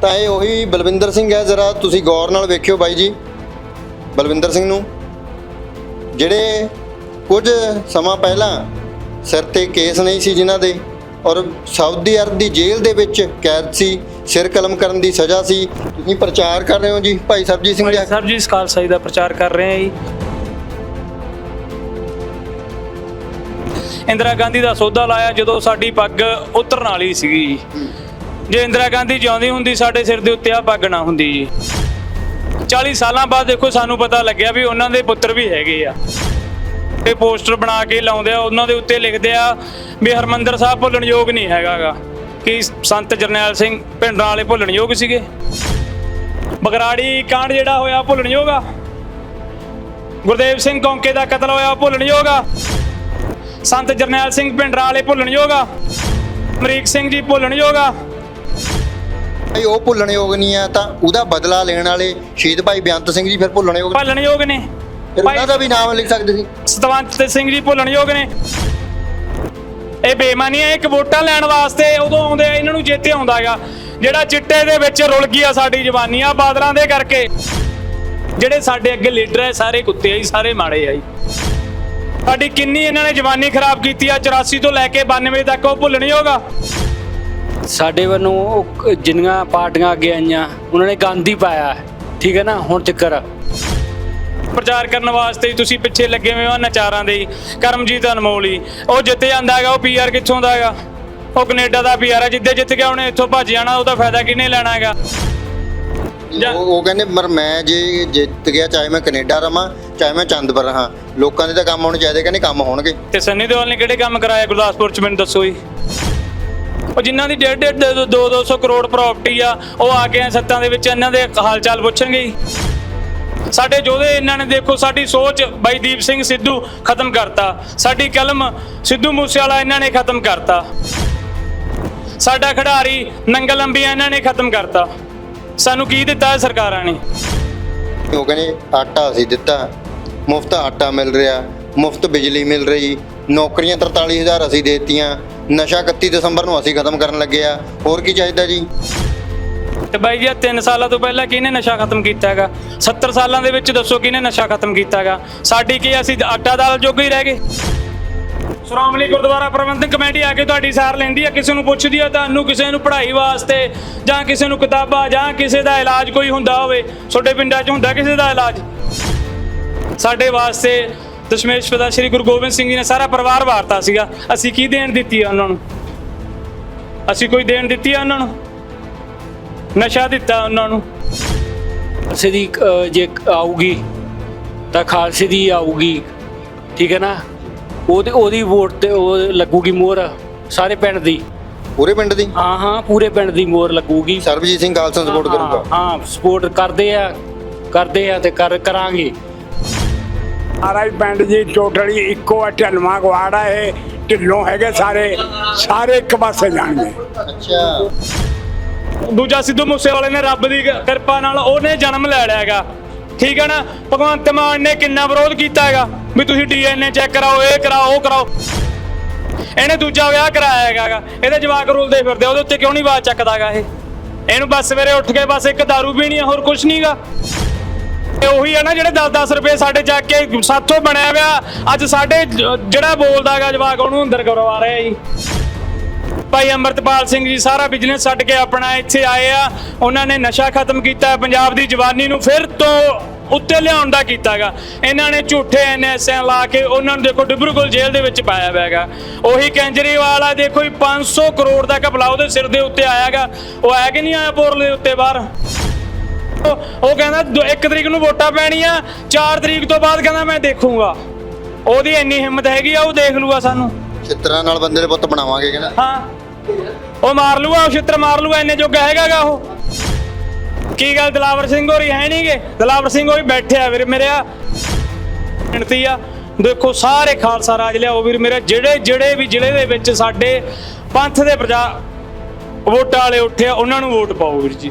ਤਾਂ ਇਹ ਉਹੀ ਬਲਵਿੰਦਰ ਸਿੰਘ ਹੈ ਜ਼ਰਾ ਤੁਸੀਂ ਗੌਰ ਨਾਲ ਵੇਖਿਓ ਬਾਈ ਜੀ। ਬਲਵਿੰਦਰ ਸਿੰਘ ਨੂੰ। ਜਿਹੜੇ ਕੁਝ ਸਮਾਂ ਪਹਿਲਾਂ ਸਿਰ ਤੇ ਕੇਸ ਨਹੀਂ ਸੀ ਜਿਨ੍ਹਾਂ ਦੇ ਔਰ ਸਾਊਦੀ ਅਰਬ ਦੀ ਜੇਲ੍ਹ ਦੇ ਵਿੱਚ ਕੈਦ ਸੀ ਸਿਰ ਕਲਮ ਕਰਨ ਦੀ ਸਜ਼ਾ ਸੀ ਤੁਸੀਂ ਪ੍ਰਚਾਰ ਕਰ ਰਹੇ ਹੋ ਜੀ ਭਾਈ ਸਰਬਜੀਤ ਸਿੰਘ ਜੀ? ਸਰ ਜੀ ਇਸ ਖਾਲਸਾ ਜੀ ਦਾ ਪ੍ਰਚਾਰ ਕਰ ਰਹੇ ਹਾਂ ਜੀ। ਇੰਦਰਾ ਗਾਂਧੀ ਦਾ ਸੌਦਾ ਲਾਇਆ ਜਦੋਂ ਸਾਡੀ ਪੱਗ ਉਤਰਨ ਵਾਲੀ ਸੀਗੀ ਜੀ। ਜੇ ਇੰਦਰਾ ਗਾਂਧੀ ਜਿਉਂਦੀ ਹੁੰਦੀ, ਸਾਡੇ ਸਿਰ ਦੇ ਉੱਤੇ ਆ ਪੱਗ ਨਾ ਹੁੰਦੀ ਜੀ। 40 ਸਾਲਾਂ ਬਾਅਦ ਦੇਖੋ, ਸਾਨੂੰ ਪਤਾ ਲੱਗਿਆ ਵੀ ਉਹਨਾਂ ਦੇ ਪੁੱਤਰ ਵੀ ਹੈਗੇ ਆ। ਤੇ ਪੋਸਟਰ ਬਣਾ ਕੇ ਲਾਉਂਦੇ ਆ, ਉਹਨਾਂ ਦੇ ਉੱਤੇ ਲਿਖਦੇ ਆ ਵੀ ਹਰਮੰਦਰ ਸਾਹਿਬ ਭੁੱਲਣਯੋਗ ਨਹੀਂ ਹੈਗਾਗਾ। ਕਿ ਸੰਤ ਜਰਨੈਲ ਸਿੰਘ ਭਿੰਡਰਾਂ ਵਾਲੇ ਭੁੱਲਣਯੋਗ ਸੀਗੇ? ਬਗਰਾੜੀ ਕਾਂਡ ਜਿਹੜਾ ਹੋਇਆ ਭੁੱਲਣਯੋਗ ਆ? ਗੁਰਦੇਵ ਸਿੰਘ ਕੌਂਕੇ ਦਾ ਕਤਲ ਹੋਇਆ ਭੁੱਲਣਯੋਗ ਆ? ਸੰਤ ਜਰਨੈਲ ਸਿੰਘ ਭਿੰਡਰਾਂ ਵਾਲੇ ਭੁੱਲਣਯੋਗ ਆ? ਅਮਰੀਕ ਸਿੰਘ ਜੀ ਭੁੱਲਣਯੋਗ ਆ? ਭਾਈ ਉਹ ਭੁੱਲਣਯੋਗ ਨਹੀਂ ਆ ਤਾਂ ਉਹਦਾ ਬਦਲਾ ਲੈਣ ਵਾਲੇ ਸ਼ਹੀਦ ਭਾਈ ਬੇਅੰਤ ਸਿੰਘ ਜੀ ਫਿਰ ਭੁੱਲਣਯੋਗ ਨੇ। ਭੁੱਲਣਯੋਗ ਨੇ। ਫਿਰ ਉਹਨਾਂ ਦਾ ਵੀ ਨਾਮ ਲਿਖ ਸਕਦੇ ਸੀ। ਸਤਵੰਤ ਸਿੰਘ ਜੀ ਭੁੱਲਣਯੋਗ ਨੇ। ਇਹ ਬੇਈਮਾਨੀ ਹੈ ਇੱਕ ਵੋਟਾਂ ਲੈਣ ਵਾਸਤੇ ਉਦੋਂ ਆਉਂਦੇ ਆ ਇਹਨਾਂ ਨੂੰ ਚੇਤੇ ਆਉਂਦਾਗਾ ਜਿਹੜਾ ਚਿੱਟੇ ਦੇ ਵਿੱਚ ਰੁਲ ਗਈ ਆ ਸਾਡੀ ਜਵਾਨੀ ਆ ਬਾਦਲਾਂ ਦੇ ਕਰਕੇ। ਜਿਹੜੇ ਸਾਡੇ ਅੱਗੇ ਲੀਡਰ ਹੈ ਸਾਰੇ ਕੁੱਤੇ ਆ ਜੀ ਸਾਰੇ ਮਾੜੇ ਆ ਜੀ। ਸਾਡੀ ਕਿੰਨੀ ਇਹਨਾਂ ਨੇ ਜਵਾਨੀ ਖਰਾਬ ਕੀਤੀ ਆ 84 ਤੋਂ ਲੈ ਕੇ 92 ਤੱਕ ਉਹ ਭੁੱਲ ਨਹੀਂ ਹੋਗਾ ਸਾਡੇ ਵੱਲੋਂ ਉਹ ਜਿੰਨੀਆਂ ਪਾਰਟੀਆਂ ਅੱਗੇ ਆਈਆਂ ਉਹਨਾਂ ਨੇ ਗਾਂਧੀ ਪਾਇਆ। ਠੀਕ ਹੈ ਨਾ? ਹੁਣ ਤੱਕਰ ਪ੍ਰਚਾਰ ਕਰਨ ਵਾਸਤੇ ਤੁਸੀਂ ਪਿੱਛੇ ਲੱਗੇ ਹੋਏ ਹੋ ਨਚਾਰਾਂ ਦੇ। ਕਰਮਜੀਤ ਅਨਮੋਲ। ਉਹ ਜਿੱਤ ਜਾਂਦਾ ਹੈਗਾ ਉਹ ਪੀਆਰ ਕਿੱਥੋਂ ਦਾ ਹੈਗਾ? ਉਹ ਕੈਨੇਡਾ ਦਾ ਪੀਆਰ ਹੈ ਜਿੱਦੇ ਜਿੱਤ ਗਿਆ ਉਹਨੇ ਇੱਥੋਂ ਭੱਜ ਜਾਣਾ ਉਹਦਾ ਫਾਇਦਾ ਕਿਹਨੇ ਲੈਣਾ ਹੈਗਾ? ਉਹ ਉਹ ਕਹਿੰਦੇ ਮਰ ਮੈਂ ਜੇ ਜਿੱਤ ਗਿਆ ਚਾਹੇ ਮੈਂ ਕੈਨੇਡਾ ਰਵਾਂ ਚਾਹੇ ਮੈਂ ਚੰਦ ਪਰ ਰਹਾਂ। ਲੋਕਾਂ ਦੇ ਤਾਂ ਕੰਮ ਹੋਣੇ ਚਾਹੀਦੇ ਕਹਿੰਦੇ ਕੰਮ ਹੋਣਗੇ। ਤੇ ਸੰਨੀ ਦਿਓਲ ਨੇ ਕਿਹੜੇ ਕੰਮ ਕਰਾਇਆ ਗੁਰਦਾਸਪੁਰ ਚ ਮੈਨੂੰ ਦੱਸੋ ਜੀ? ਉਹ ਜਿਨ੍ਹਾਂ ਦੀ ਡੇਢ ਡੇਢ 2 200 ਕਰੋੜ ਪ੍ਰਾਪਰਟੀ ਆ, ਉਹ ਆ ਕੇ ਸੱਤਾਂ ਦੇ ਵਿੱਚ ਇਹਨਾਂ ਦੇ ਹਾਲ ਚਾਲ ਪੁੱਛਣਗੇ ਸਾਡੇ ਯੋਧੇ ਇਹਨਾਂ ਨੇ ਦੇਖੋ, ਸਾਡੀ ਸੋਚ ਬਾਈ ਸਿੰਘ ਸਿੱਧੂ ਖਤਮ ਕਰਤਾ। ਸਾਡੀ ਕਲਮ ਸਿੱਧੂ ਮੂਸੇਵਾਲਾ ਇਹਨਾਂ ਨੇ ਖਤਮ ਕਰਤਾ। ਸਾਡਾ ਖਿਡਾਰੀ ਨੰਗਲ ਅੰਬੀਆਂ ਇਹਨਾਂ ਨੇ ਖਤਮ ਕਰਤਾ। ਸਾਨੂੰ ਕੀ ਦਿੱਤਾ ਸਰਕਾਰਾਂ ਨੇ? ਉਹ ਕਹਿੰਦੇ ਆਟਾ ਅਸੀਂ ਦਿੱਤਾ, ਮੁਫਤ ਆਟਾ ਮਿਲ ਰਿਹਾ। ਮੁਫਤ ਬਿਜਲੀ ਮਿਲ ਰਹੀ। ਨੌਕਰੀਆਂ 43000 ਅਸੀਂ ਦੇਤੀਆਂ। ਨਸ਼ਾ 31 ਦਸੰਬਰ ਨੂੰ ਅਸੀਂ ਖਤਮ ਕਰਨ ਲੱਗੇ ਆ। ਹੋਰ ਕੀ ਚਾਹੀਦਾ ਜੀ? ਤੇ ਬਾਈ ਜੀ, ਆਹ ਤਿੰਨ ਸਾਲਾਂ ਤੋਂ ਪਹਿਲਾਂ ਕਿਹਨੇ ਨਸ਼ਾ ਖਤਮ ਕੀਤਾ ਹੈਗਾ? 70 ਸਾਲਾਂ ਦੇ ਵਿੱਚ ਦੱਸੋ ਕਿਹਨੇ ਨਸ਼ਾ ਖਤਮ ਕੀਤਾ ਹੈਗਾ? ਸਾਡੀ ਕੀ ਅਸੀਂ ਆਟਾ ਦਾਲ ਜੋਗੇ ਹੀ ਰਹਿ ਗਏ? ਸ਼੍ਰੋਮਣੀ ਗੁਰਦੁਆਰਾ ਪ੍ਰਬੰਧਕ ਕਮੇਟੀ ਆ ਕੇ ਤੁਹਾਡੀ ਸਾਰ ਲੈਂਦੀ ਆ। ਕਿਸੇ ਨੂੰ ਪੁੱਛਦੀ ਆ ਤੁਹਾਨੂੰ ਕਿਸੇ ਨੂੰ ਪੜ੍ਹਾਈ ਵਾਸਤੇ ਜਾਂ ਕਿਸੇ ਨੂੰ ਕਿਤਾਬਾਂ ਜਾਂ ਕਿਸੇ ਦਾ ਇਲਾਜ ਕੋਈ ਹੁੰਦਾ ਹੋਵੇ। ਤੁਹਾਡੇ ਪਿੰਡਾਂ 'ਚ ਹੁੰਦਾ ਕਿਸੇ ਦਾ ਇਲਾਜ? ਸਾਡੇ ਵਾਸਤੇ ਦਸ਼ਮੇਸ਼ ਪਿਤਾ ਸ੍ਰੀ ਗੁਰੂ ਗੋਬਿੰਦ ਸਿੰਘ ਜੀ ਨੇ ਸਾਰਾ ਪਰਿਵਾਰ ਵਾਰਤਾ ਸੀਗਾ। ਅਸੀਂ ਕੀ ਦੇਣ ਦਿੱਤੀ ਆ ਉਹਨਾਂ ਨੂੰ? ਅਸੀਂ ਕੋਈ ਦੇਣ ਦਿੱਤੀ ਆ ਉਹਨਾਂ ਨੂੰ? ਨਸ਼ਾ ਦਿੱਤਾ ਉਹਨਾਂ ਨੂੰ? ਖਾਲਸੇ ਦੀ ਜੇ ਆਊਗੀ ਤਾਂ ਖਾਲਸੇ ਦੀ ਆਊਗੀ। ਠੀਕ ਹੈ ਨਾ? ਉਹਦੀ ਉਹਦੀ ਵੋਟ ਤੇ ਉਹ ਲੱਗੂਗੀ ਮੋਹਰ ਸਾਰੇ ਪਿੰਡ ਦੀ। ਪੂਰੇ ਪਿੰਡ ਦੀ? ਹਾਂ ਹਾਂ ਪੂਰੇ ਪਿੰਡ ਦੀ ਮੋਹਰ ਲੱਗੂਗੀ। ਸਰਬਜੀਤ ਸਿੰਘ ਖਾਲਸਾ ਸਪੋਰਟ ਕਰੂਗਾ। ਹਾਂ ਸਪੋਰਟ ਕਰਦੇ ਆ ਕਰਦੇ ਆ ਤੇ ਕਰ ਕਰਾਂਗੇ। ਮਹਾਰਾਜ ਪਿੰਡ ਜੀ ਟੋਟਲੀ ਇੱਕੋ ਆ ਢਲਮਾ ਗਵਾੜਾ ਇਹ ਢਿੱਲੋਂ ਹੈਗੇ ਸਾਰੇ ਸਾਰੇ ਇੱਕ ਪਾਸੇ ਜਾਣਗੇ। ਅੱਛਾ। ਦੂਜਾ ਸਿੱਧੂ ਮੂਸੇਵਾਲੇ ਨੇ ਰੱਬ ਦੀ ਕਿਰਪਾ ਨਾਲ ਉਹਨੇ ਜਨਮ ਲੈ ਲਿਆ ਹੈਗਾ। ਠੀਕ ਹੈ ਨਾ? ਭਗਵੰਤ ਮਾਨ ਨੇ ਕਿੰਨਾ ਵਿਰੋਧ ਕੀਤਾ ਹੈਗਾ? ਵੀ ਤੁਸੀਂ ਡੀਐਨਏ ਚੈੱਕ ਕਰਾਓ ਇਹ ਕਰਾਓ ਉਹ ਕਰਾਓ। ਇਹਨੇ ਦੂਜਾ ਵਿਆਹ ਕਰਾਇਆ ਹੈਗਾ ਗਾ। ਇਹਦੇ ਜਵਾਕ ਰੁਲਦੇ ਫਿਰਦੇ ਆ, ਉਹਦੇ ਉੱਤੇ ਕਿਉਂ ਨਹੀਂ ਆਵਾਜ਼ ਚੱਕਦਾਗਾ ਇਹ? ਇਹਨੂੰ ਬਸ ਸਵੇਰੇ ਉੱਠ ਕੇ ਬਸ ਇੱਕ दारू ਪੀਣੀ ਆ ਹੋਰ ਕੁਝ ਨਹੀਂਗਾ ਉਹੀ ਆ ਨਾ ਜਿਹੜੇ 10-10 ਰੁਪਏ ਸਾਡੇ ਚੱਕ ਕੇ ਸਾਥੋਂ ਬਣਿਆ ਹੋਇਆ ਅੱਜ ਸਾਡੇ ਜਿਹੜਾ ਬੋਲਦਾਗਾ ਜਵਾਕ, ਉਹਨੂੰ ਅੰਦਰ ਕਰਵਾ ਰਿਹਾ ਜੀ। ਭਾਈ ਅੰਮ੍ਰਿਤਪਾਲ ਸਿੰਘ ਜੀ ਸਾਰਾ ਬਿਜ਼ਨਸ ਛੱਡ ਕੇ ਆਪਣਾ ਇੱਥੇ ਆਏ ਆ। ਉਹਨਾਂ ਨੇ ਨਸ਼ਾ ਖਤਮ ਕੀਤਾ, ਪੰਜਾਬ ਦੀ ਜਵਾਨੀ ਨੂੰ ਫਿਰ ਤੋਂ ਉੱਤੇ ਲਿਆਉਣ ਦਾ ਕੀਤਾਗਾ ਇਹਨਾਂ ਨੇ ਝੂਠੇ ਐਨਐਸਏ ਲਾ ਕੇ ਉਹਨਾਂ ਨੂੰ ਦੇਖੋ ਡਿਬਰੂਗੜ੍ਹ ਜੇਲ੍ਹ ਦੇ ਵਿੱਚ ਪਾਇਆ ਹੋਇਆਗਾ ਉਹੀ ਕੈਂਜਰੀਵਾਲ ਆ, ਦੇਖੋ ਜੀ 500 ਕਰੋੜ ਦਾ ਕਪਲਾ ਉਹਦੇ ਸਿਰ ਦੇ ਉੱਤੇ ਆਇਆਗਾ ਉਹ ਆਇਆ ਕਿ ਨਹੀਂ ਆਇਆ ਬੋਰਲ ਦੇ ਉੱਤੇ ਬਾਹਰ? ਉਹ ਉਹ ਕਹਿੰਦਾ ਇੱਕ ਤਰੀਕ ਨੂੰ ਵੋਟਾਂ ਪੈਣੀਆਂ 4 ਤਰੀਕ ਤੋਂ ਬਾਅਦ ਕਹਿੰਦਾ ਮੈਂ ਦੇਖੂੰਗਾ। ਉਹਦੀ ਇੰਨੀ ਹਿੰਮਤ ਹੈਗੀ ਆ ਉਹ ਦੇਖ ਲੂਗਾ ਸਾਨੂੰ। ਚਿੱਤਰਾਂ ਨਾਲ ਬੰਦੇ ਦੇ ਪੁੱਤ ਬਣਾਵਾਂਗੇ ਕਹਿੰਦਾ ਹਾਂ। ਉਹ ਮਾਰ ਲੂਗਾ ਉਹ ਛਿੱਤਰ ਮਾਰ ਲੂਗਾ ਇੰਨੇ ਜੋਗਾ ਹੈਗਾਗਾ ਉਹ। ਕੀ ਗੱਲ ਦਲਾਵਰ ਸਿੰਘ ਹੋਰੀ ਹੈ ਨਹੀਂਗੇ? ਦਲਾਵਰ ਸਿੰਘ ਹੋਰੀ ਬੈਠੇ ਆ ਵੀਰ ਮੇਰਿਆ ਗਿਣਤੀ ਆ। ਦੇਖੋ ਸਾਰੇ ਖਾਲਸਾ ਰਾਜ ਲਿਆਓ ਵੀਰ ਮੇਰੇ ਜਿਹੜੇ ਜਿਹੜੇ ਵੀ ਜ਼ਿਲ੍ਹੇ ਦੇ ਵਿੱਚ ਸਾਡੇ ਪੰਥ ਦੇ ਪ੍ਰਜਾ ਵੋਟਾਂ ਵਾਲੇ ਉੱਠੇ ਆ ਉਹਨਾਂ ਨੂੰ ਵੋਟ ਪਾਓ ਵੀਰ ਜੀ।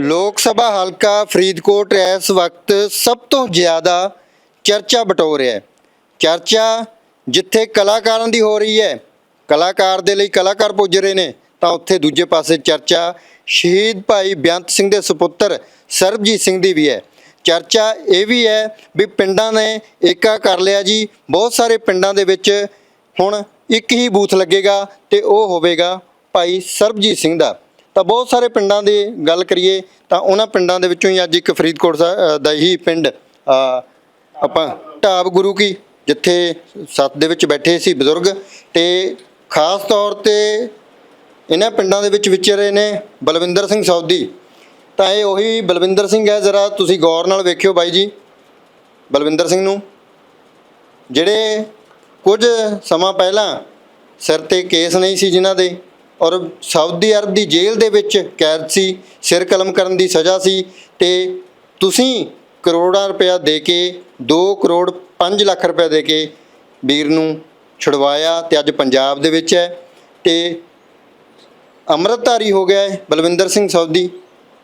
ਲੋਕ ਸਭਾ ਹਲਕਾ ਫਰੀਦਕੋਟ ਇਸ ਵਕਤ ਸਭ ਤੋਂ ਜ਼ਿਆਦਾ ਚਰਚਾ ਬਟੋਰ ਰਿਹਾ ਹੈ। ਚਰਚਾ ਜਿੱਥੇ ਕਲਾਕਾਰਾਂ ਦੀ ਹੋ ਰਹੀ ਹੈ। ਕਲਾਕਾਰ ਦੇ ਲਈ ਕਲਾਕਾਰ ਪੁੱਜ ਰਹੇ ਨੇ, ਤਾਂ ਉੱਥੇ ਦੂਜੇ ਪਾਸੇ ਚਰਚਾ ਸ਼ਹੀਦ ਭਾਈ ਬੇਅੰਤ ਸਿੰਘ ਦੇ ਸੁਪੁੱਤਰ ਸਰਬਜੀਤ ਸਿੰਘ ਦੀ ਵੀ ਹੈ। ਚਰਚਾ ਇਹ ਵੀ ਹੈ ਵੀ ਪਿੰਡਾਂ ਨੇ ਏਕਾ ਕਰ ਲਿਆ ਜੀ। ਬਹੁਤ ਸਾਰੇ ਪਿੰਡਾਂ ਦੇ ਵਿੱਚ ਹੁਣ ਇੱਕ ਹੀ ਬੂਥ ਲੱਗੇਗਾ ਤੇ ਉਹ ਹੋਵੇਗਾ ਭਾਈ ਸਰਬਜੀਤ ਸਿੰਘ ਦਾ। ਤਾਂ ਬਹੁਤ ਸਾਰੇ ਪਿੰਡਾਂ ਦੀ ਗੱਲ ਕਰੀਏ ਤਾਂ ਉਹਨਾਂ ਪਿੰਡਾਂ ਦੇ ਵਿੱਚੋਂ ਹੀ ਅੱਜ ਇੱਕ ਫਰੀਦਕੋਟ ਸਾ- ਦਾ ਹੀ ਪਿੰਡ ਆਪਾਂ ਢਾਬ ਗੁਰੂ ਕੀ, ਜਿੱਥੇ ਸੱਤ ਦੇ ਵਿੱਚ ਬੈਠੇ ਸੀ ਬਜ਼ੁਰਗ ਤੇ ਖਾਸ ਤੌਰ ਤੇ ਇਹਨਾਂ ਪਿੰਡਾਂ ਦੇ ਵਿੱਚ ਵਿਚਰੇ ਨੇ ਬਲਵਿੰਦਰ ਸਿੰਘ ਸੌਦੀ। ਤਾਂ ਇਹ ਉਹੀ ਬਲਵਿੰਦਰ ਸਿੰਘ ਹੈ, ਜ਼ਰਾ ਤੁਸੀਂ ਗੌਰ ਨਾਲ ਵੇਖਿਓ ਬਾਈ ਜੀ, ਬਲਵਿੰਦਰ ਸਿੰਘ ਨੂੰ, ਜਿਹੜੇ ਕੁਝ ਸਮਾਂ ਪਹਿਲਾਂ ਸਿਰ ਤੇ ਕੇਸ ਨਹੀਂ ਸੀ ਜਿਨ੍ਹਾਂ ਦੇ ਔਰ ਸਾਊਦੀ ਅਰਬ ਦੀ ਜੇਲ੍ਹ ਦੇ ਵਿੱਚ ਕੈਦ ਸੀ, ਸਿਰ ਕਲਮ ਕਰਨ ਦੀ ਸਜ਼ਾ ਸੀ ਤੇ ਤੁਸੀਂ ਕਰੋੜਾਂ ਰੁਪਇਆ ਦੇ ਕੇ 2 ਕਰੋੜ 5 ਲੱਖ ਰੁਪਇਆ ਦੇ ਕੇ ਵੀਰ ਨੂੰ ਛੁਡਵਾਇਆ ਤੇ ਅੱਜ ਪੰਜਾਬ ਦੇ ਵਿੱਚ ਹੈ ਤੇ ਅੰਮ੍ਰਿਤਧਾਰੀ ਹੋ ਗਿਆ ਹੈ ਬਲਵਿੰਦਰ ਸਿੰਘ ਸੌਦੀ